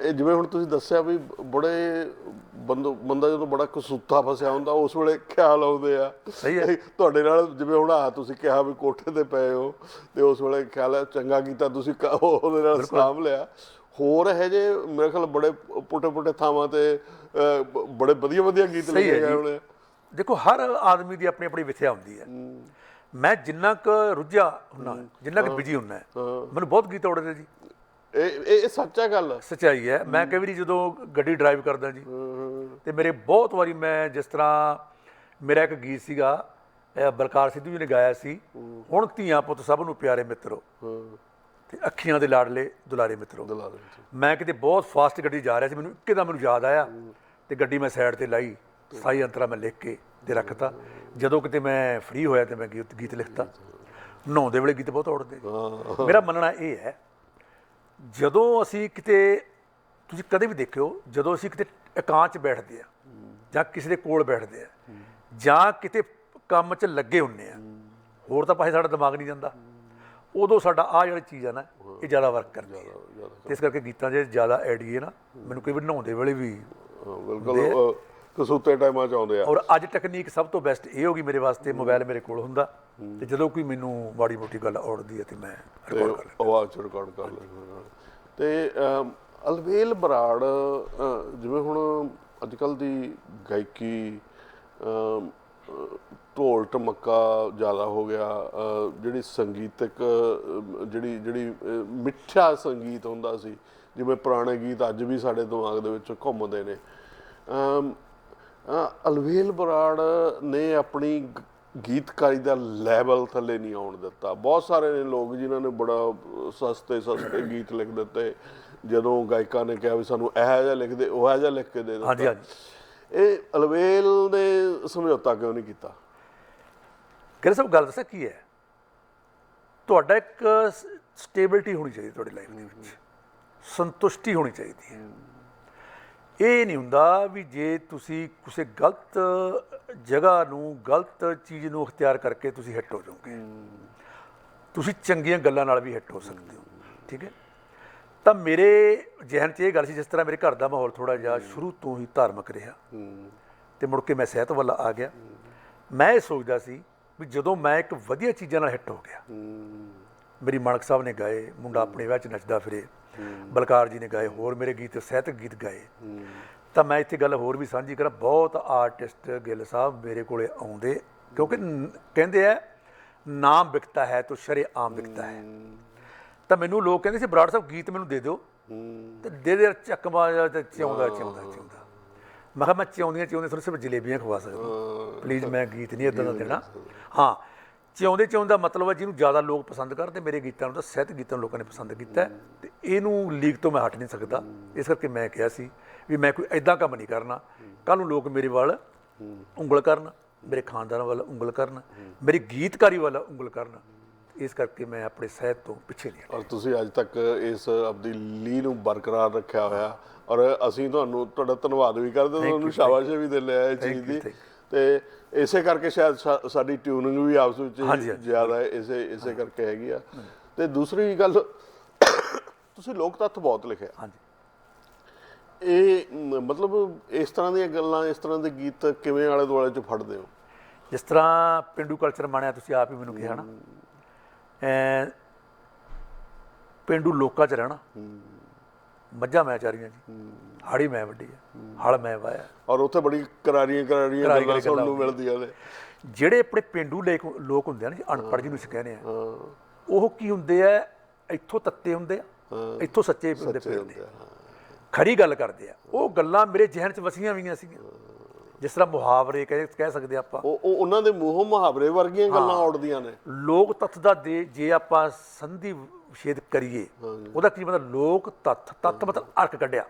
ਇਹ ਜਿਵੇਂ ਹੁਣ ਤੁਸੀਂ ਦੱਸਿਆ ਵੀ ਬੜੇ ਬੰਦੋ ਬੰਦਾ ਜਦੋਂ ਬੜਾ ਕਸੂਤਾ ਫਸਿਆ ਹੁੰਦਾ ਉਸ ਵੇਲੇ ਖਿਆਲ ਆਉਂਦੇ ਆ। ਸਹੀ ਹੈ। ਤੁਹਾਡੇ ਨਾਲ ਜਿਵੇਂ ਹੁਣ ਆ ਤੁਸੀਂ ਕਿਹਾ ਵੀ ਕੋਠੇ ਤੇ ਪਏ ਹੋ ਤੇ ਉਸ ਵੇਲੇ ਖਿਆਲ ਚੰਗਾ ਕੀਤਾ ਤੁਸੀਂ ਉਹਦੇ ਨਾਲ ਸਾਂਭ ਲਿਆ। ਹੋਰ ਇਹ ਜੇ ਮੇਰੇ ਖਿਆਲ ਬੜੇ ਪੁੱਟੇ ਪੁੱਟੇ ਥਾਵਾਂ ਤੇ ਬੜੇ ਵਧੀਆ ਵਧੀਆ ਗੀਤ ਲਿਖੇ ਗਏ। ਹੋਣੇ ਦੇਖੋ ਹਰ ਆਦਮੀ ਦੀ ਆਪਣੀ ਆਪਣੀ ਵਿਥਿਆ ਹੁੰਦੀ ਹੈ। ਮੈਂ ਜਿੰਨਾ ਕੁ ਰੁੱਝਿਆ ਹੁੰਨਾ ਜਿੰਨਾ ਕੁ ਬਿਜ਼ੀ ਹੁੰਨਾ ਮੈਨੂੰ ਬਹੁਤ ਗੀਤ ਆਉੜਦੇ ਜੀ। ਇਹ ਇਹ ਸੱਚਾ ਗੱਲ? ਸੱਚਾਈ ਹੈ। ਮੈਂ ਕਈ ਵਾਰੀ ਜਦੋਂ ਗੱਡੀ ਡਰਾਈਵ ਕਰਦਾ ਜੀ ਤੇ ਮੇਰੇ ਬਹੁਤ ਵਾਰੀ ਮੈਂ ਜਿਸ ਤਰ੍ਹਾਂ ਮੇਰਾ ਇੱਕ ਗੀਤ ਸੀਗਾ ਬਲਕਾਰ ਸਿੱਧੂ ਜੀ ਨੇ ਗਾਇਆ ਸੀ ਹੁਣ ਧੀਆਂ ਪੁੱਤ ਸਭ ਨੂੰ ਪਿਆਰੇ ਮਿੱਤਰੋ। ਤੇ ਅੱਖੀਆਂ ਦੇ ਲਾਡਲੇ ਦੁਲਾਰੇ ਮਿੱਤਰੋ ਦਲਾ ਦੇ ਮੈਂ ਕਿਤੇ ਬਹੁਤ ਫਾਸਟ ਗੱਡੀ ਜਾ ਰਿਹਾ ਸੀ ਮੈਨੂੰ ਇੱਕੇ ਦਾ ਮੈਨੂੰ ਯਾਦ ਆਇਆ ਤੇ ਗੱਡੀ ਮੈਂ ਸਾਈਡ ਤੇ ਲਾਈ ਸਾਈ ਅੰਤਰਾ ਮੈਂ ਲਿਖ ਕੇ ਤੇ ਰੱਖਤਾ। ਜਦੋਂ ਕਿਤੇ ਮੈਂ ਫ੍ਰੀ ਹੋਇਆ ਤੇ ਮੈਂ ਗੀਤ ਗੀਤ ਲਿਖਤਾ। ਨਹਾਉਂਦੇ ਵੇਲੇ ਗੀਤ ਬਹੁਤ ਔੜਦੇ ਮੇਰਾ ਮੰਨਣਾ ਇਹ ਹੈ ਜਦੋਂ ਅਸੀਂ ਕਿਤੇ ਤੁਸੀਂ ਕਦੇ ਵੀ ਦੇਖਿਓ ਜਦੋਂ ਅਸੀਂ ਕਿਤੇ ਇਕਾਂਤ ਬੈਠਦੇ ਆ ਜਾਂ ਕਿਸੇ ਦੇ ਕੋਲ ਬੈਠਦੇ ਆ ਜਾਂ ਕਿਤੇ ਕੰਮ 'ਚ ਲੱਗੇ ਹੁੰਨੇ ਆ ਹੋਰ ਤਾਂ ਪਾਸੇ ਸਾਡਾ ਦਿਮਾਗ ਨਹੀਂ ਜਾਂਦਾ। ਉਦੋਂ ਸਾਡਾ ਆ ਜਿਹੜੀ ਚੀਜ਼ ਆ ਨਾ ਇਹ ਜ਼ਿਆਦਾ ਵਰਕ ਕਰਦੀ ਹੈ। ਤੇ ਇਸ ਕਰਕੇ ਗੀਤਾਂ 'ਚ ਜ਼ਿਆਦਾ ਆਈਡੀਏ ਨਾ ਮੈਨੂੰ ਕਈ ਵਾਰ ਨਹਾਉਂਦੇ ਵੇਲੇ ਵੀ ਬਿਲਕੁਲ ਕਸੂਤੇ ਟਾਈਮਾਂ ਚ ਆਉਂਦੇ ਆ। ਔਰ ਅੱਜ ਟੈਕਨੀਕ ਸਭ ਤੋਂ ਬੈਸਟ ਇਹ ਹੋ ਗਈ ਮੇਰੇ ਵਾਸਤੇ ਮੋਬਾਈਲ ਮੇਰੇ ਕੋਲ ਹੁੰਦਾ ਤੇ ਜਦੋਂ ਕੋਈ ਮੈਨੂੰ ਮਾੜੀ ਮੋਟੀ ਗੱਲ ਔੜਦੀ ਹੈ ਤੇ ਮੈਂ ਰਿਕਾਰਡ ਕਰ ਆਵਾਜ਼ ਰਿਕਾਰਡ ਕਰ ਲੈਂਦੇ ਤੇ ਅਲਵੇਲ ਬਰਾੜ ਜਿਵੇਂ ਹੁਣ ਅੱਜ ਕੱਲ ਦੀ ਗਾਇਕੀ ਢੋਲ ਢਮੱਕਾ ਜ਼ਿਆਦਾ ਹੋ ਗਿਆ ਜਿਹੜੀ ਸੰਗੀਤਕ ਜਿਹੜੀ ਜਿਹੜੀ ਮਿੱਠਾ ਸੰਗੀਤ ਹੁੰਦਾ ਸੀ ਜਿਵੇਂ ਪੁਰਾਣੇ ਗੀਤ ਅੱਜ ਵੀ ਸਾਡੇ ਦਿਮਾਗ ਦੇ ਵਿੱਚ ਘੁੰਮਦੇ ਨੇ। ਅਲਵੇਲ ਬਰਾੜ ਨੇ ਆਪਣੀ ਗੀਤਕਾਰੀ ਦਾ ਲੈਵਲ ਥੱਲੇ ਨਹੀਂ ਆਉਣ ਦਿੱਤਾ। ਬਹੁਤ ਸਾਰੇ ਨੇ ਲੋਕ ਜਿਨ੍ਹਾਂ ਨੇ ਬੜਾ ਸਸਤੇ ਸਸਤੇ ਗੀਤ ਲਿਖ ਦਿੱਤੇ। ਜਦੋਂ ਗਾਇਕਾਂ ਨੇ ਕਿਹਾ ਵੀ ਸਾਨੂੰ ਇਹ ਜਿਹਾ ਲਿਖ ਦੇ ਉਹ ਜਿਹਾ ਲਿਖ ਕੇ ਦੇ ਦਿੱਤਾ। ਹਾਂਜੀ ਹਾਂਜੀ। ਇਹ ਅਲਵੇਲ ਨੇ ਸਮਝੌਤਾ ਕਿਉਂ ਨਹੀਂ ਕੀਤਾ? ਗੱਲ ਸਭ ਗੱਲ ਦੱਸਾਂ ਕੀ ਹੈ? ਤੁਹਾਡਾ ਇੱਕ ਸਟੇਬਿਲਿਟੀ ਹੋਣੀ ਚਾਹੀਦੀ ਤੁਹਾਡੀ ਲਾਈਫ ਦੇ ਵਿੱਚ। ਸੰਤੁਸ਼ਟੀ ਹੋਣੀ ਚਾਹੀਦੀ ਹੈ। ਇਹ ਨਹੀਂ ਹੁੰਦਾ ਵੀ ਜੇ ਤੁਸੀਂ ਕਿਸੇ ਗਲਤ ਜਗ੍ਹਾ ਨੂੰ ਗਲਤ ਚੀਜ਼ ਨੂੰ ਅਖਤਿਆਰ ਕਰਕੇ ਤੁਸੀਂ ਹਿੱਟ ਹੋ ਜਾਓਗੇ। ਤੁਸੀਂ ਚੰਗੀਆਂ ਗੱਲਾਂ ਨਾਲ ਵੀ ਹਿੱਟ ਹੋ ਸਕਦੇ ਹੋ। ਠੀਕ ਹੈ? ਤਾਂ ਮੇਰੇ ਜ਼ਿਹਨ 'ਚ ਇਹ ਗੱਲ ਸੀ ਜਿਸ ਤਰ੍ਹਾਂ ਮੇਰੇ ਘਰ ਦਾ ਮਾਹੌਲ ਥੋੜਾ ਜਿਹਾ ਸ਼ੁਰੂ ਤੋਂ ਹੀ ਧਾਰਮਿਕ ਰਿਹਾ। ਤੇ ਮੁੜ ਕੇ ਮੈਂ ਸਿਹਤ ਵੱਲ ਆ ਗਿਆ। ਮੈਂ ਇਹ ਸੋਚਦਾ ਸੀ ਵੀ ਜਦੋਂ ਮੈਂ ਇੱਕ ਵਧੀਆ ਚੀਜ਼ਾਂ ਨਾਲ ਹਿੱਟ ਹੋ ਗਿਆ। ਮੇਰੀ ਮਾਨਕ ਸਾਹਿਬ ਨੇ ਗਾਏ ਮੁੰਡਾ ਆਪਣੇ ਵਿਆਹ 'ਚ ਨੱਚਦਾ ਫਿਰੇ। ਬਲਕਾਰ ਜੀ ਨੇ ਗਾਏ ਹੋਰ ਮੇਰੇ ਗੀਤ ਸਾਹਿਤਕ ਗੀਤ ਗਾਏ। ਤਾਂ ਮੈਂ ਇੱਥੇ ਗੱਲ ਹੋਰ ਵੀ ਸਾਂਝੀ ਕਰਾਂ ਬਹੁਤ ਆਰਟਿਸਟ ਗਿੱਲ ਸਾਹਿਬ ਮੇਰੇ ਕੋਲੇ ਆਉਂਦੇ ਕਿਉਂਕਿ ਕਹਿੰਦੇ ਆ ਨਾਮ ਵਿਕਤਾ ਹੈ ਤਾਂ ਸ਼ਰੇ ਆਮ ਵਿਕਤਾ ਹੈ। ਤਾਂ ਮੈਨੂੰ ਲੋਕ ਕਹਿੰਦੇ ਸੀ ਬਰਾੜ ਸਾਹਿਬ ਗੀਤ ਮੈਨੂੰ ਦੇ ਦਿਓ। ਤੇ ਦੇ ਦੇ ਤੇ ਚਾਉਂਦਾ ਚਾਉਂਦਾ ਚਾਉਂਦਾ। ਮੈਂ ਕਿਹਾ ਮੈਂ ਚਾਉਂਦੀਆਂ ਚਾਉਂਦੀਆਂ ਤੁਹਾਨੂੰ ਸਿਰਫ ਜਲੇਬੀਆਂ ਖਵਾ ਸਕਦਾ ਪਲੀਜ਼ ਮੈਂ ਗੀਤ ਨਹੀਂ ਇਦਾਂ ਦਾ ਦੇਣਾ। ਹਾਂ। ਚਾਉਂਦੇ ਚਾਉਂਦਾ ਮਤਲਬ ਹੈ ਜਿਹਨੂੰ ਜ਼ਿਆਦਾ ਲੋਕ ਪਸੰਦ ਕਰਦੇ ਮੇਰੇ ਗੀਤਾਂ ਨੂੰ ਤਾਂ ਸਾਹਿਤ ਗੀਤਾਂ ਨੂੰ ਲੋਕਾਂ ਨੇ ਪਸੰਦ ਕੀਤਾ ਤੇ ਇਹਨੂੰ ਲੀਕ ਤੋਂ ਮੈਂ ਹਟ ਨਹੀਂ ਸਕਦਾ। ਇਸ ਕਰਕੇ ਮੈਂ ਕਿਹਾ ਸੀ ਵੀ ਮੈਂ ਕੋਈ ਐਦਾਂ ਕੰਮ ਨਹੀਂ ਕਰਨਾ। ਕੱਲ ਨੂੰ ਲੋਕ ਮੇਰੇ ਵੱਲ ਉਂਗਲ ਕਰਨ ਮੇਰੇ ਖਾਨਦਾਨ ਵੱਲ ਉਂਗਲ ਕਰਨ ਮੇਰੀ ਗੀਤਕਾਰੀ ਵੱਲ ਉਂਗਲ ਕਰਨ। ਇਸ ਕਰਕੇ ਮੈਂ ਆਪਣੇ ਸਾਹਿਤ ਤੋਂ ਪਿੱਛੇ ਨਹੀਂ। ਔਰ ਤੁਸੀਂ ਅੱਜ ਤੱਕ ਇਸ ਆਪਦੀ ਲੀ ਨੂੰ ਬਰਕਰਾਰ ਰੱਖਿਆ ਹੋਇਆ ਔਰ ਅਸੀਂ ਤੁਹਾਨੂੰ ਤੁਹਾਡਾ ਧੰਨਵਾਦ ਵੀ ਕਰਦੇ ਤੁਹਾਨੂੰ ਸ਼ਾਬਾਸ਼ ਵੀ ਦਿੰਦੇ ਆ ਇਹ ਚੀਜ਼ ਦੀ। ਤੇ ਇਸੇ ਕਰਕੇ ਸ਼ਾਇਦ ਸਾਡੀ ਟਿਊਨਿੰਗ ਵੀ ਆਪਸ ਵਿੱਚ। ਜ਼ਿਆਦਾ ਇਸੇ ਇਸੇ ਕਰਕੇ ਹੈਗੀ ਆ। ਤੇ ਦੂਸਰੀ ਗੱਲ ਤੁਸੀਂ ਲੋਕ ਤੱਤ ਬਹੁਤ ਲਿਖਿਆ। ਹਾਂਜੀ। ਇਹ ਮਤਲਬ ਇਸ ਤਰ੍ਹਾਂ ਦੀਆਂ ਗੱਲਾਂ ਇਸ ਤਰ੍ਹਾਂ ਦੇ ਗੀਤ ਕਿਵੇਂ ਆਲੇ ਦੁਆਲੇ ਚ ਫੜਦੇ ਹੋ? ਜਿਸ ਤਰ੍ਹਾਂ ਪਿੰਡੂ ਕਲਚਰ ਮਾਣਿਆ ਤੁਸੀਂ ਆਪ ਹੀ ਮੈਨੂੰ ਕਿਹਾ ਨਾ। ਪਿੰਡੂ ਲੋਕਾਂ 'ਚ ਰਹਿਣਾ। ਮੱਝਾਂ ਮੈਂ ਚਾਰੀਆਂ ਜੀ। ਹਾੜੀ ਮੈਂ ਵੱਡੀ ਆ ਹਲ ਮੈਂ ਵਾਇਆ। ਔਰ ਉੱਥੇ ਬੜੀ ਕਰਾਰੀਆਂ ਕਰਾਰੀਆਂ ਗੱਲਾਂ ਸੁਣਨ ਨੂੰ ਮਿਲਦੀਆਂ ਨੇ। ਜਿਹੜੇ ਆਪਣੇ ਪਿੰਡੂ ਲੇਕ ਹੁੰਦੇ ਆ ਨਾ ਜੀ ਅਨਪੜ੍ਹ ਜਿਹਨੂੰ ਅਸੀਂ ਕਹਿੰਦੇ ਆ। ਹਾਂ। ਉਹ ਕੀ ਹੁੰਦੇ ਆ? ਇੱਥੋਂ ਤੱਤੇ ਹੁੰਦੇ ਆ। ਇੱਥੋਂ ਸੱਚੇ ਹੁੰਦੇ ਫਿਰਦੇ ਹੁੰਦੇ ਹਾਂ। ਖਰੀ ਗੱਲ ਕਰਦੇ ਆ। ਉਹ ਗੱਲਾਂ ਮੇਰੇ ਜ਼ਿਹਨ 'ਚ ਵਸੀਆਂ ਹੋਈਆਂ ਸੀਗੀਆਂ। ਜਿਸ ਤਰ੍ਹਾਂ ਮੁਹਾਵਰੇ ਕਹਿ ਕਹਿ ਸਕਦੇ ਆਪਾਂ। ਉਹ ਉਹ ਉਹਨਾਂ ਦੇ ਮੂੰਹੋਂ ਮੁਹਾਵਰੇ ਵਰਗੀਆਂ ਗੱਲਾਂ ਉੱਡਦੀਆਂ ਨੇ। ਲੋਕ ਤੱਤ ਦਾ ਦੇ ਜੇ ਆਪਾਂ ਸੰਧੀ ਵਿਛੇਦ ਕਰੀਏ ਉਹਦਾ ਕੀ ਮਤਲਬ? ਲੋਕ ਤੱਤ ਤੱਤ ਮਤਲਬ ਅਰਕ ਕੱਢਿਆ।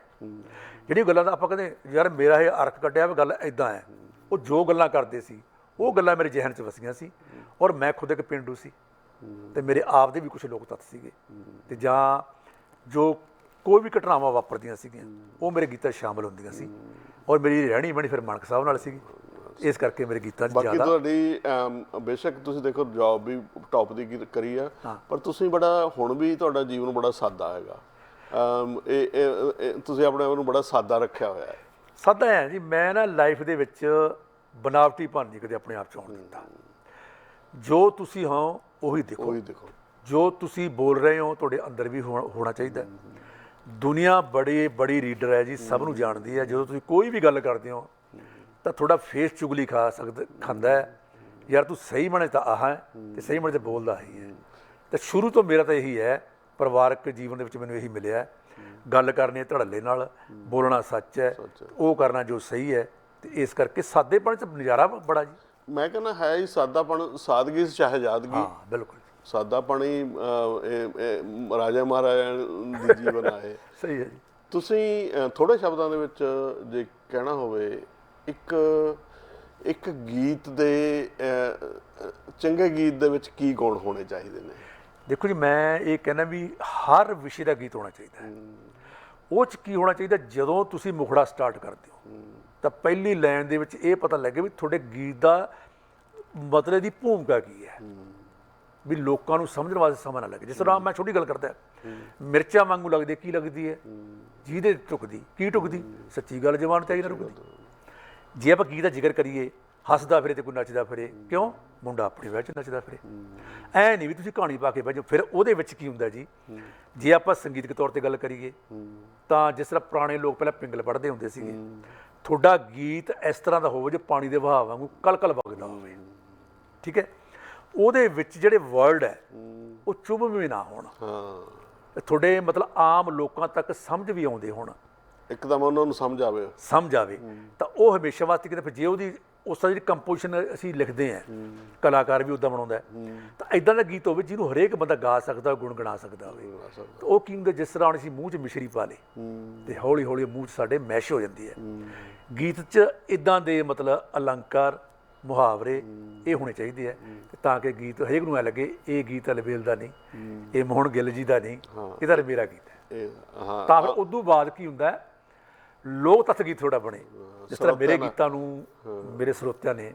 ਜਿਹੜੀ ਗੱਲਾਂ ਦਾ ਆਪਾਂ ਕਹਿੰਦੇ ਯਾਰ ਮੇਰਾ ਇਹ ਅਰਕ ਕੱਢਿਆ ਵੀ ਗੱਲ ਐਦਾਂ ਹੈ। ਉਹ ਜੋ ਗੱਲਾਂ ਕਰਦੇ ਸੀ ਉਹ ਗੱਲਾਂ ਮੇਰੇ ਜ਼ਿਹਨ 'ਚ ਵਸੀਆਂ ਸੀ ਔਰ ਮੈਂ ਖੁਦ ਇੱਕ ਪਿੰਡੂ ਸੀ ਤੇ ਮੇਰੇ ਆਪ ਦੇ ਵੀ ਕੁਝ ਲੋਕ ਤੱਤ ਸੀਗੇ। ਤੇ ਜਾਂ ਜੋ ਕੋਈ ਵੀ ਘਟਨਾਵਾਂ ਵਾਪਰਦੀਆਂ ਸੀਗੀਆਂ ਉਹ ਮੇਰੇ ਗੀਤਾਂ 'ਚ ਸ਼ਾਮਲ ਹੁੰਦੀਆਂ ਸੀ। ਔਰ ਮੇਰੀ ਰਹਿਣੀ ਬਣੀ ਫਿਰ ਮਾਨਕ ਸਾਹਿਬ ਨਾਲ ਸੀਗੀ। ਇਸ ਕਰਕੇ ਮੇਰੇ ਗੀਤਾਂ 'ਚ ਬਾਕੀ ਜ਼ਿਆਦਾ ਤੁਹਾਡੀ ਅਮ, ਬੇਸ਼ੱਕ ਤੁਸੀਂ ਦੇਖੋ ਜੌਬ ਵੀ ਟੌਪ ਦੀ ਕੀ- ਕਰੀ ਆ ਪਰ ਤੁਸੀਂ ਬੜਾ ਹੁਣ ਵੀ ਤੁਹਾਡਾ ਜੀਵਨ ਬੜਾ ਸਾਦਾ ਹੈਗਾ। ਇਹ ਤੁਸੀਂ ਆਪਣੇ ਆਪ ਨੂੰ ਬੜਾ ਸਾਦਾ ਰੱਖਿਆ ਹੋਇਆ ਹੈ। ਸਾਦਾ ਹੈ ਜੀ। ਮੈਂ ਨਾ ਲਾਈਫ ਦੇ ਵਿੱਚ ਬਨਾਵਟੀ ਭਾਨ ਨਹੀਂ ਕਦੇ ਆਪਣੇ ਆਪ ਚ ਆਉਣ ਦਿੱਤਾ। ਜੋ ਤੁਸੀਂ ਹੋ ਉਹੀ ਦੇਖੋ। ਉਹੀ ਦੇਖੋ। ਜੋ ਤੁਸੀਂ ਬੋਲ ਰਹੇ ਹੋ ਤੁਹਾਡੇ ਅੰਦਰ ਵੀ ਹੋਣਾ ਹੋਣਾ ਚਾਹੀਦਾ। ਹੈ। ਦੁਨੀਆ ਬੜੀ ਬੜੀ ਰੀਡਰ ਹੈ ਜੀ ਸਭ ਨੂੰ ਜਾਣਦੀ ਹੈ। ਜਦੋਂ ਤੁਸੀਂ ਕੋਈ ਵੀ ਗੱਲ ਕਰਦੇ ਹੋ ਤਾਂ ਥੋੜਾ ਫੇਸ ਚੁਗਲੀ ਖਾ ਸਕਦਾ ਖਾਂਦਾ ਹੈ। ਯਾਰ ਤੂੰ ਸਹੀ ਬਣੇ ਤਾਂ ਆਹ ਹੈ ਤੇ ਸਹੀ ਬਣੇ ਤੇ ਬੋਲਦਾ ਹੀ ਹੈ। ਤੇ ਸ਼ੁਰੂ ਤੋਂ ਮੇਰਾ ਤਾਂ ਇਹੀ ਹੈ ਪਰਿਵਾਰਕ ਜੀਵਨ ਦੇ ਵਿੱਚ ਮੈਨੂੰ ਇਹੀ ਮਿਲਿਆ। ਗੱਲ ਕਰਨੀ ਹੈ ਧੜੱਲੇ ਨਾਲ ਬੋਲਣਾ ਸੱਚ ਹੈ ਉਹ ਕਰਨਾ ਜੋ ਸਹੀ ਹੈ ਤੇ ਇਸ ਕਰਕੇ ਸਾਦੇਪਣ ਚ ਨਜ਼ਾਰਾ ਬੜਾ ਜੀ। ਮੈਂ ਕਹਿੰਦਾ ਹੈ ਹੀ ਸਾਦਾਪਣ ਸਾਦਗੀ ਸ਼ਹਿਜ਼ਾਦਗੀ ਹਾਂ ਬਿਲਕੁਲ। ਇਹ- ਇਹ ਰਾਜਾ ਮਹਾਰਾਜਾ ਦੀ ਜੀਵਨ ਆਏ ਸਹੀ ਹੈ ਜੀ। ਤੁਸੀਂ ਥੋੜੇ ਸ਼ਬਦਾਂ ਦੇ ਵਿੱਚ ਜੇ ਕਹਿਣਾ ਹੋਵੇ ਇੱਕ ਇੱਕ ਗੀਤ ਦੇ ਚੰਗੇ ਗੀਤ ਦੇ ਵਿੱਚ ਕੀ ਗੁਣ ਹੋਣੇ ਚਾਹੀਦੇ ਨੇ? ਦੇਖੋ ਜੀ ਮੈਂ ਇਹ ਕਹਿੰਦਾ ਵੀ ਹਰ ਵਿਸ਼ੇ ਦਾ ਗੀਤ ਹੋਣਾ ਚਾਹੀਦਾ ਹੈ। ਉਹ ਚ ਕੀ ਹੋਣਾ ਚਾਹੀਦਾ ਜਦੋਂ ਤੁਸੀਂ ਮੁਖੜਾ ਸਟਾਰਟ ਕਰਦੇ ਹੋ ਤਾਂ ਪਹਿਲੀ ਲਾਈਨ ਦੇ ਵਿੱਚ ਇਹ ਪਤਾ ਲੱਗੇ ਵੀ ਤੁਹਾਡੇ ਗੀਤ ਦਾ ਮਤਲਬ ਦੀ ਭੂਮਿਕਾ ਕੀ ਹੈ। ਵੀ ਲੋਕਾਂ ਨੂੰ ਸਮਝਣ ਵਾਸਤੇ ਸਮਾਂ ਨਾ ਲੱਗੇ। ਜਿਸ ਤਰ੍ਹਾਂ ਮੈਂ ਛੋਟੀ ਗੱਲ ਕਰਦਾ। ਮਿਰਚਾਂ ਵਾਂਗੂ ਲੱਗਦੀ ਕੀ ਲੱਗਦੀ ਹੈ? ਜਿਹਦੇ ਟੁਕਦੀ ਕੀ ਟੁਕਦੀ ਸੱਚੀ ਗੱਲ ਜਵਾਨ ਚਾਹੀਦੀ ਨਾ ਰੁਕਦੀ ਜੇ ਆਪਾਂ ਗੀਤ ਦਾ ਜ਼ਿਕਰ ਕਰੀਏ ਹੱਸਦਾ ਫਿਰੇ ਤੇ ਕੋਈ ਨੱਚਦਾ ਫਿਰੇ ਕਿਉਂ? ਮੁੰਡਾ ਆਪਣੀ ਵਿੱਚ ਨੱਚਦਾ ਫਿਰੇ। ਐ ਨਹੀਂ ਵੀ ਤੁਸੀਂ ਕਹਾਣੀ ਪਾ ਕੇ ਜਾਓ ਫਿਰ ਉਹਦੇ ਵਿੱਚ ਕੀ ਹੁੰਦਾ ਜੀ? ਜੇ ਆਪਾਂ ਸੰਗੀਤਕ ਤੌਰ ਤੇ ਗੱਲ ਕਰੀਏ ਤਾਂ ਜਿਸ ਤਰ੍ਹਾਂ ਪੁਰਾਣੇ ਲੋਕ ਪਹਿਲਾਂ ਪਿੰਗਲ ਪੜ੍ਹਦੇ ਹੁੰਦੇ ਸੀਗੇ ਤੁਹਾਡਾ ਗੀਤ ਇਸ ਤਰ੍ਹਾਂ ਦਾ ਹੋਵੇ ਜੋ ਪਾਣੀ ਦੇ ਵਹਾਅ ਵਾਂਗੂ ਕਲਕਲ ਵਗਦਾ ਹੋਵੇ। ਠੀਕ ਹੈ? ਉਹਦੇ ਵਿੱਚ ਜਿਹੜੇ ਵਰਡ ਹੈ ਉਹ ਚੁਭਵੇਂ ਨਾ ਹੋਣ। ਹਾਂ। ਤੁਹਾਡੇ ਮਤਲਬ ਆਮ ਲੋਕਾਂ ਤੱਕ ਸਮਝ ਵੀ ਆਉਂਦੇ ਹੋਣ। ਇੱਕਦਮ ਉਹਨਾਂ ਨੂੰ ਸਮਝ ਆਵੇ। ਸਮਝ ਆਵੇ। ਤਾਂ ਉਹ ਹਮੇਸ਼ਾ ਵਾਸਤੇ ਕਿਤੇ ਫਿਰ ਜੇ ਉਹਦੀ ਉਸ ਤਰ੍ਹਾਂ ਜਿਹੜੀ ਕੰਪੋਜੀਸ਼ਨ ਅਸੀਂ ਲਿਖਦੇ ਆਂ ਕਲਾਕਾਰ ਵੀ ਉਦਾਂ ਬਣਾਉਂਦਾ ਹੈ, ਤਾਂ ਇਦਾਂ ਦਾ ਗੀਤ ਹੋਵੇ ਜਿਹਨੂੰ ਹਰੇਕ ਬੰਦਾ ਗਾ ਸਕਦਾ ਗੁਣਗੁਣਾ ਸਕਦਾ ਹੋਵੇ। ਉਹ ਕੀ ਹੁੰਦਾ ਜਿਸ ਤਰ੍ਹਾਂ ਹੁਣ ਅਸੀਂ ਮੂੰਹ 'ਚ ਮਿਸ਼ਰੀ ਪਾ ਲੇ ਤੇ ਹੌਲੀ ਹੌਲੀ ਮੂੰਹ 'ਚ ਸਾਡੇ ਮੈਸ਼ ਹੋ ਜਾਂਦੀ ਹੈ। ਗੀਤ 'ਚ ਇਦਾਂ ਦੇ ਮਤਲਬ ਅਲੰਕਾਰ ਮੁਹਾਵਰੇ ਇਹ ਹੋਣੇ ਚਾਹੀਦੇ ਆ। ਤੇ ਕਿ ਗੀਤ ਹਰੇਕ ਨੂੰ ਐ ਲੱਗੇ ਇਹ ਗੀਤ ਅਲਬੇਲ ਦਾ ਨਹੀਂ ਇਹ ਮੋਹਨ ਗਿੱਲ ਜੀ ਦਾ ਨਹੀਂ ਇਹ ਤਾਂ ਮੇਰਾ ਗੀਤ ਹੈ। ਤਾਂ ਫਿਰ ਉਦੋਂ ਬਾਅਦ ਕੀ ਹੁੰਦਾ? ਲੋਕ ਤੱਤ ਗੀਤ ਥੋੜਾ ਬਣੇ। ਜਿਸ ਤਰ੍ਹਾਂ ਮੇਰੇ ਗੀਤਾਂ ਨੂੰ ਮੇਰੇ ਸਰੋਤਿਆਂ ਨੇ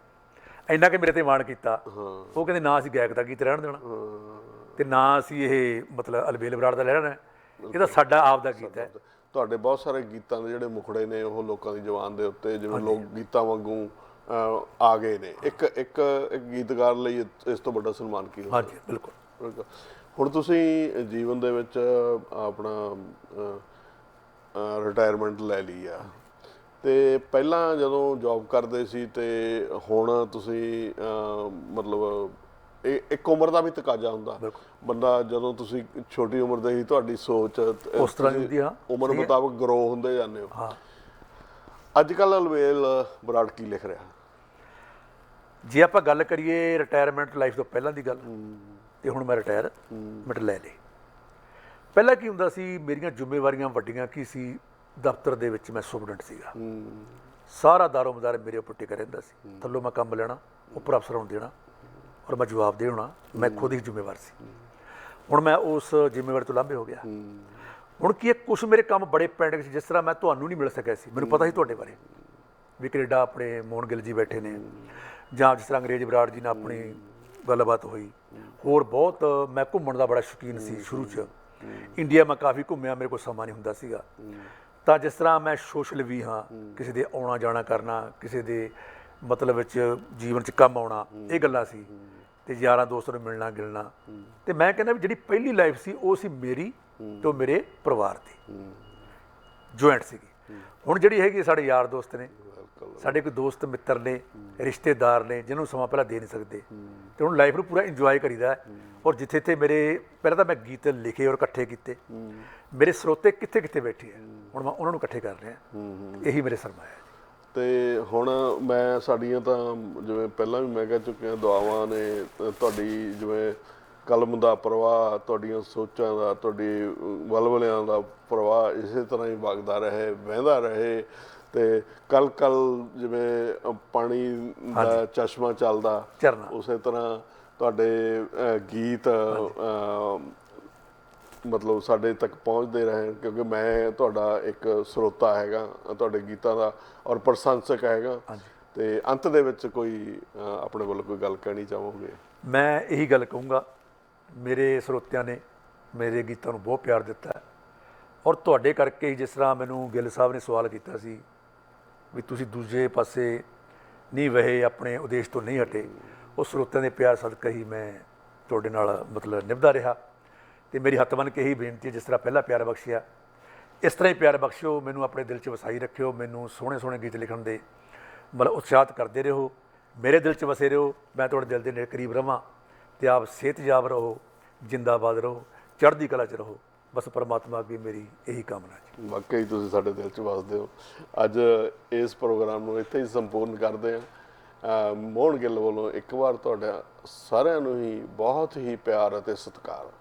ਇੰਨਾ ਕਿ ਮੇਰੇ ਤੇ ਮਾਣ ਕੀਤਾ ਉਹ ਕਹਿੰਦੇ ਨਾ ਅਸੀਂ ਗਾਇਕ ਦਾ ਗੀਤ ਰਹਿਣ ਦੇਣਾ। ਤੇ ਨਾ ਅਸੀਂ ਇਹ ਮਤਲਬ ਅਲਬੇਲ ਬਰਾੜ ਦਾ ਲੈਣਾ ਇਹ ਤਾਂ ਸਾਡਾ ਆਪ ਦਾ ਗੀਤ ਹੈ। ਤੁਹਾਡੇ ਬਹੁਤ ਸਾਰੇ ਗੀਤਾਂ ਦੇ ਜਿਹੜੇ ਮੁਖੜੇ ਨੇ ਉਹ ਲੋਕਾਂ ਦੀ ਜ਼ੁਬਾਨ ਦੇ ਉੱਤੇ ਜਿਵੇਂ ਲੋਕ ਗੀਤਾਂ ਵਾਂਗੂ ਆ ਗਏ ਨੇ। ਇੱਕ ਇੱਕ ਇੱਕ ਗੀਤਕਾਰ ਲਈ ਇਸ ਤੋਂ ਵੱਡਾ ਸਨਮਾਨ ਕੀ ਹੋ ਹਾਂਜੀ ਬਿਲਕੁਲ। ਹੁਣ ਤੁਸੀਂ ਜੀਵਨ ਦੇ ਵਿੱਚ ਆਪਣਾ ਰਿਟਾਇਰਮੈਂਟ ਲੈ ਲਈ ਆ। ਤੇ ਪਹਿਲਾਂ ਜਦੋਂ ਜੌਬ ਕਰਦੇ ਸੀ ਤੇ ਹੁਣ ਤੁਸੀਂ ਮਤਲਬ ਇਹ ਇੱਕ ਉਮਰ ਦਾ ਵੀ ਤਕਾਜ਼ਾ ਹੁੰਦਾ। ਬੰਦਾ ਜਦੋਂ ਤੁਸੀਂ ਛੋਟੀ ਉਮਰ ਦੇ ਹੀ ਤੁਹਾਡੀ ਸੋਚ ਉਸ ਤਰ੍ਹਾਂ ਦੀ ਹੁੰਦੀ ਆ। ਉਮਰ ਮੁਤਾਬਕ ਗਰੋ ਹੁੰਦੇ ਜਾਂਦੇ ਹੋ। ਹਾਂ। ਅੱਜ ਕੱਲ ਅਲਵੇਲ ਬਰਾੜ ਕੀ ਲਿਖ ਰਿਹਾ। ਜੇ ਆਪਾਂ ਗੱਲ ਕਰੀਏ ਰਿਟਾਇਰਮੈਂਟ ਲਾਈਫ ਤੋਂ ਪਹਿਲਾਂ ਦੀ ਗੱਲ, ਤੇ ਹੁਣ ਮੈਂ ਰਿਟਾਇਰ ਮਿਟ ਲੈ ਲਈ ਪਹਿਲਾਂ ਕੀ ਹੁੰਦਾ ਸੀ, ਮੇਰੀਆਂ ਜ਼ਿੰਮੇਵਾਰੀਆਂ ਵੱਡੀਆਂ ਕੀ ਸੀ, ਦਫ਼ਤਰ ਦੇ ਵਿੱਚ ਮੈਂ ਸੁਪਰਡੈਂਟ ਸੀਗਾ। ਸਾਰਾ ਦਾਰੋ ਮਦਾਰ ਮੇਰੇ ਉੱਪਰ ਟਿਕਿਆ ਰਹਿੰਦਾ ਸੀ। ਥੱਲੋਂ ਮੈਂ ਕੰਮ ਲੈਣਾ, ਉੱਪਰ ਅਫਸਰਾਂ ਨੂੰ ਦੇਣਾ, ਔਰ ਮੈਂ ਜਵਾਬ ਦੇ ਹੋਣਾ, ਮੈਂ ਖੁਦ ਹੀ ਜ਼ਿੰਮੇਵਾਰ ਸੀ। ਹੁਣ ਮੈਂ ਉਸ ਜ਼ਿੰਮੇਵਾਰੀ ਤੋਂ ਲਾਂਭੇ ਹੋ ਗਿਆ। ਹੁਣ ਕੀ ਹੈ ਕੁਝ ਮੇਰੇ ਕੰਮ ਬੜੇ ਪੈਂਡਿੰਗ ਸੀ, ਜਿਸ ਤਰ੍ਹਾਂ ਮੈਂ ਤੁਹਾਨੂੰ ਨਹੀਂ ਮਿਲ ਸਕਿਆ ਸੀ। ਮੈਨੂੰ ਪਤਾ ਸੀ ਤੁਹਾਡੇ ਬਾਰੇ, ਵੀ ਕੈਨੇਡਾ ਆਪਣੇ ਮੋਹਨ ਗਿੱਲ ਜੀ ਬੈਠੇ ਨੇ। ਜਾਂ ਜਿਸ ਤਰ੍ਹਾਂ ਅੰਗਰੇਜ਼ ਬਰਾੜ ਜੀ ਨੇ ਆਪਣੀ ਗੱਲਬਾਤ ਹੋਈ ਹੋਰ ਬਹੁਤ ਮੈਂ ਘੁੰਮਣ ਦਾ ਬੜਾ ਸ਼ੌਕੀਨ ਸੀ ਸ਼ੁਰੂ 'ਚ। ਇੰਡੀਆ ਮੈਂ ਕਾਫੀ ਘੁੰਮਿਆ ਮੇਰੇ ਕੋਲ ਸਮਾਂ ਨਹੀਂ ਹੁੰਦਾ ਸੀਗਾ। ਤਾਂ ਜਿਸ ਤਰ੍ਹਾਂ ਮੈਂ ਸੋਸ਼ਲ ਵੀ ਹਾਂ ਕਿਸੇ ਦੇ ਆਉਣਾ ਜਾਣਾ ਕਰਨਾ ਕਿਸੇ ਦੇ ਮਤਲਬ ਵਿੱਚ ਜੀਵਨ 'ਚ ਕੰਮ ਆਉਣਾ ਇਹ ਗੱਲਾਂ ਸੀ। ਤੇ ਯਾਰਾਂ ਦੋਸਤਾਂ ਨੂੰ ਮਿਲਣਾ ਗਿਲਣਾ। ਤੇ ਮੈਂ ਕਹਿੰਦਾ ਵੀ ਜਿਹੜੀ ਪਹਿਲੀ ਲਾਈਫ ਸੀ ਉਹ ਸੀ ਮੇਰੀ ਤੇ ਮੇਰੇ ਪਰਿਵਾਰ ਦੀ। ਜੁਆਇੰਟ ਸੀਗੀ। ਹੁਣ ਜਿਹੜੀ ਹੈਗੀ ਸਾਡੇ ਯਾਰ ਦੋਸਤ ਨੇ ਸਾਡੇ ਕੋਈ ਦੋਸਤ ਮਿੱਤਰ ਨੇ ਰਿਸ਼ਤੇਦਾਰ ਨੇ ਜਿਹਨੂੰ ਸਮਾਂ ਪਹਿਲਾਂ ਦੇ ਨਹੀਂ ਸਕਦੇ। ਤੇ ਹੁਣ ਲਾਈਫ ਨੂੰ ਪੂਰਾ ਇੰਜੋਏ ਕਰੀਦਾ। ਔਰ ਜਿੱਥੇ ਤੇ ਮੇਰੇ ਪਹਿਲਾਂ ਤਾਂ ਮੈਂ ਗੀਤ ਲਿਖੇ ਔਰ ਇਕੱਠੇ ਕੀਤੇ। ਮੇਰੇ ਸਰੋਤੇ ਕਿੱਥੇ ਕਿੱਥੇ ਬੈਠੇ ਆ? ਹੁਣ ਮੈਂ ਉਹਨਾਂ ਨੂੰ ਇਕੱਠੇ ਕਰ ਰਿਹਾ। ਇਹੀ ਮੇਰੇ ਸਰਮਾਇਆ ਹੈ। ਤੇ ਹੁਣ ਮੈਂ ਸਾਡੀਆਂ ਤਾਂ ਜਿਵੇਂ ਪਹਿਲਾਂ ਵੀ ਮੈਂ ਕਹਿ ਚੁੱਕਿਆ ਦੁਆਵਾਂ ਨੇ ਤੁਹਾਡੀ ਜਿਵੇਂ ਕਲਮ ਦਾ ਪ੍ਰਵਾਹ ਤੁਹਾਡੀਆਂ ਸੋਚਾਂ ਦਾ ਤੁਹਾਡੀ ਵਲਵਲਿਆਂ ਦਾ ਪ੍ਰਵਾਹ ਇਸੇ ਤਰ੍ਹਾਂ ਹੀ ਵਗਦਾ ਰਹੇ ਵਹਿੰਦਾ ਰਹੇ। ਤੇ ਕਲ ਕਲ ਜਿਵੇਂ ਪਾਣੀ ਦਾ ਚਸ਼ਮਾ ਚੱਲਦਾ। ਉਸੇ ਤਰ੍ਹਾਂ ਤੁਹਾਡੇ ਗੀਤ ਮਤਲਬ ਸਾਡੇ ਤੱਕ ਪਹੁੰਚਦੇ ਰਹੇ ਕਿਉਂਕਿ ਮੈਂ ਤੁਹਾਡਾ ਇੱਕ ਸਰੋਤਾ ਹੈਗਾ ਤੁਹਾਡੇ ਗੀਤਾਂ ਦਾ ਔਰ ਪ੍ਰਸ਼ੰਸਕ ਹੈਗਾ। ਤੇ ਅੰਤ ਦੇ ਵਿੱਚ ਕੋਈ ਆਪਣੇ ਵੱਲੋਂ ਕੋਈ ਗੱਲ ਕਹਿਣੀ ਚਾਹੋਗੇ? ਮੈਂ ਇਹੀ ਗੱਲ ਕਹੂੰਗਾ ਮੇਰੇ ਸਰੋਤਿਆਂ ਨੇ ਮੇਰੇ ਗੀਤਾਂ ਨੂੰ ਬਹੁਤ ਪਿਆਰ ਦਿੱਤਾ ਔਰ ਤੁਹਾਡੇ ਕਰਕੇ ਜਿਸ ਤਰ੍ਹਾਂ ਮੈਨੂੰ ਗਿੱਲ ਸਾਹਿਬ ਨੇ ਸਵਾਲ ਕੀਤਾ ਸੀ ਵੀ ਤੁਸੀਂ ਦੂਜੇ ਪਾਸੇ ਨਹੀਂ ਵਹੇ, ਆਪਣੇ ਉਦੇਸ਼ ਤੋਂ ਨਹੀਂ ਹਟੇ। ਉਹ ਸਰੋਤਿਆਂ ਦੇ ਪਿਆਰ ਸਦਕਾ ਹੀ ਮੈਂ ਤੁਹਾਡੇ ਨਾਲ ਮਤਲਬ ਨਿਭਦਾ ਰਿਹਾ। ਤੇ ਮੇਰੀ ਹੱਥ ਬੰਨ੍ਹ ਕੇ ਇਹੀ ਬੇਨਤੀ ਹੈ, ਜਿਸ ਤਰ੍ਹਾਂ ਪਹਿਲਾਂ ਪਿਆਰ ਬਖਸ਼ਿਆ, ਇਸ ਤਰ੍ਹਾਂ ਹੀ ਪਿਆਰ ਬਖਸ਼ਿਓ, ਮੈਨੂੰ ਆਪਣੇ ਦਿਲ 'ਚ ਵਸਾਈ ਰੱਖਿਓ, ਮੈਨੂੰ ਸੋਹਣੇ ਸੋਹਣੇ ਗੀਤ ਲਿਖਣ ਦੇ ਮਤਲਬ ਉਤਸ਼ਾਹਤ ਕਰਦੇ ਰਹੋ। ਮੇਰੇ ਦਿਲ 'ਚ ਵਸੇ ਰਹੋ, ਮੈਂ ਤੁਹਾਡੇ ਦਿਲ ਦੇ ਨੇੜੇ ਕਰੀਬ ਰਵਾਂ, ਤੇ ਆਪ ਸਿਹਤਯਾਬ ਰਹੋ, ਜਿੰਦਾਬਾਦ ਰਹੋ, ਚੜ੍ਹਦੀ ਕਲਾ 'ਚ ਰਹੋ। ਬਸ ਪਰਮਾਤਮਾ ਅੱਗੇ ਮੇਰੀ ਇਹੀ ਕਾਮਨਾ ਹੈ ਵਾਕਈ ਤੁਸੀਂ ਸਾਡੇ ਦਿਲ 'ਚ ਵਸਦੇ ਹੋ। ਅੱਜ ਇਸ ਪ੍ਰੋਗਰਾਮ ਨੂੰ ਇੱਥੇ ਹੀ ਸੰਪੂਰਨ ਕਰਦੇ ਹਾਂ। ਮੋਹਨ ਗਿੱਲ ਵੱਲੋਂ ਇੱਕ ਵਾਰ ਤੁਹਾਡਾ ਸਾਰਿਆਂ ਨੂੰ ਹੀ ਬਹੁਤ ਹੀ ਪਿਆਰ ਅਤੇ ਸਤਿਕਾਰ।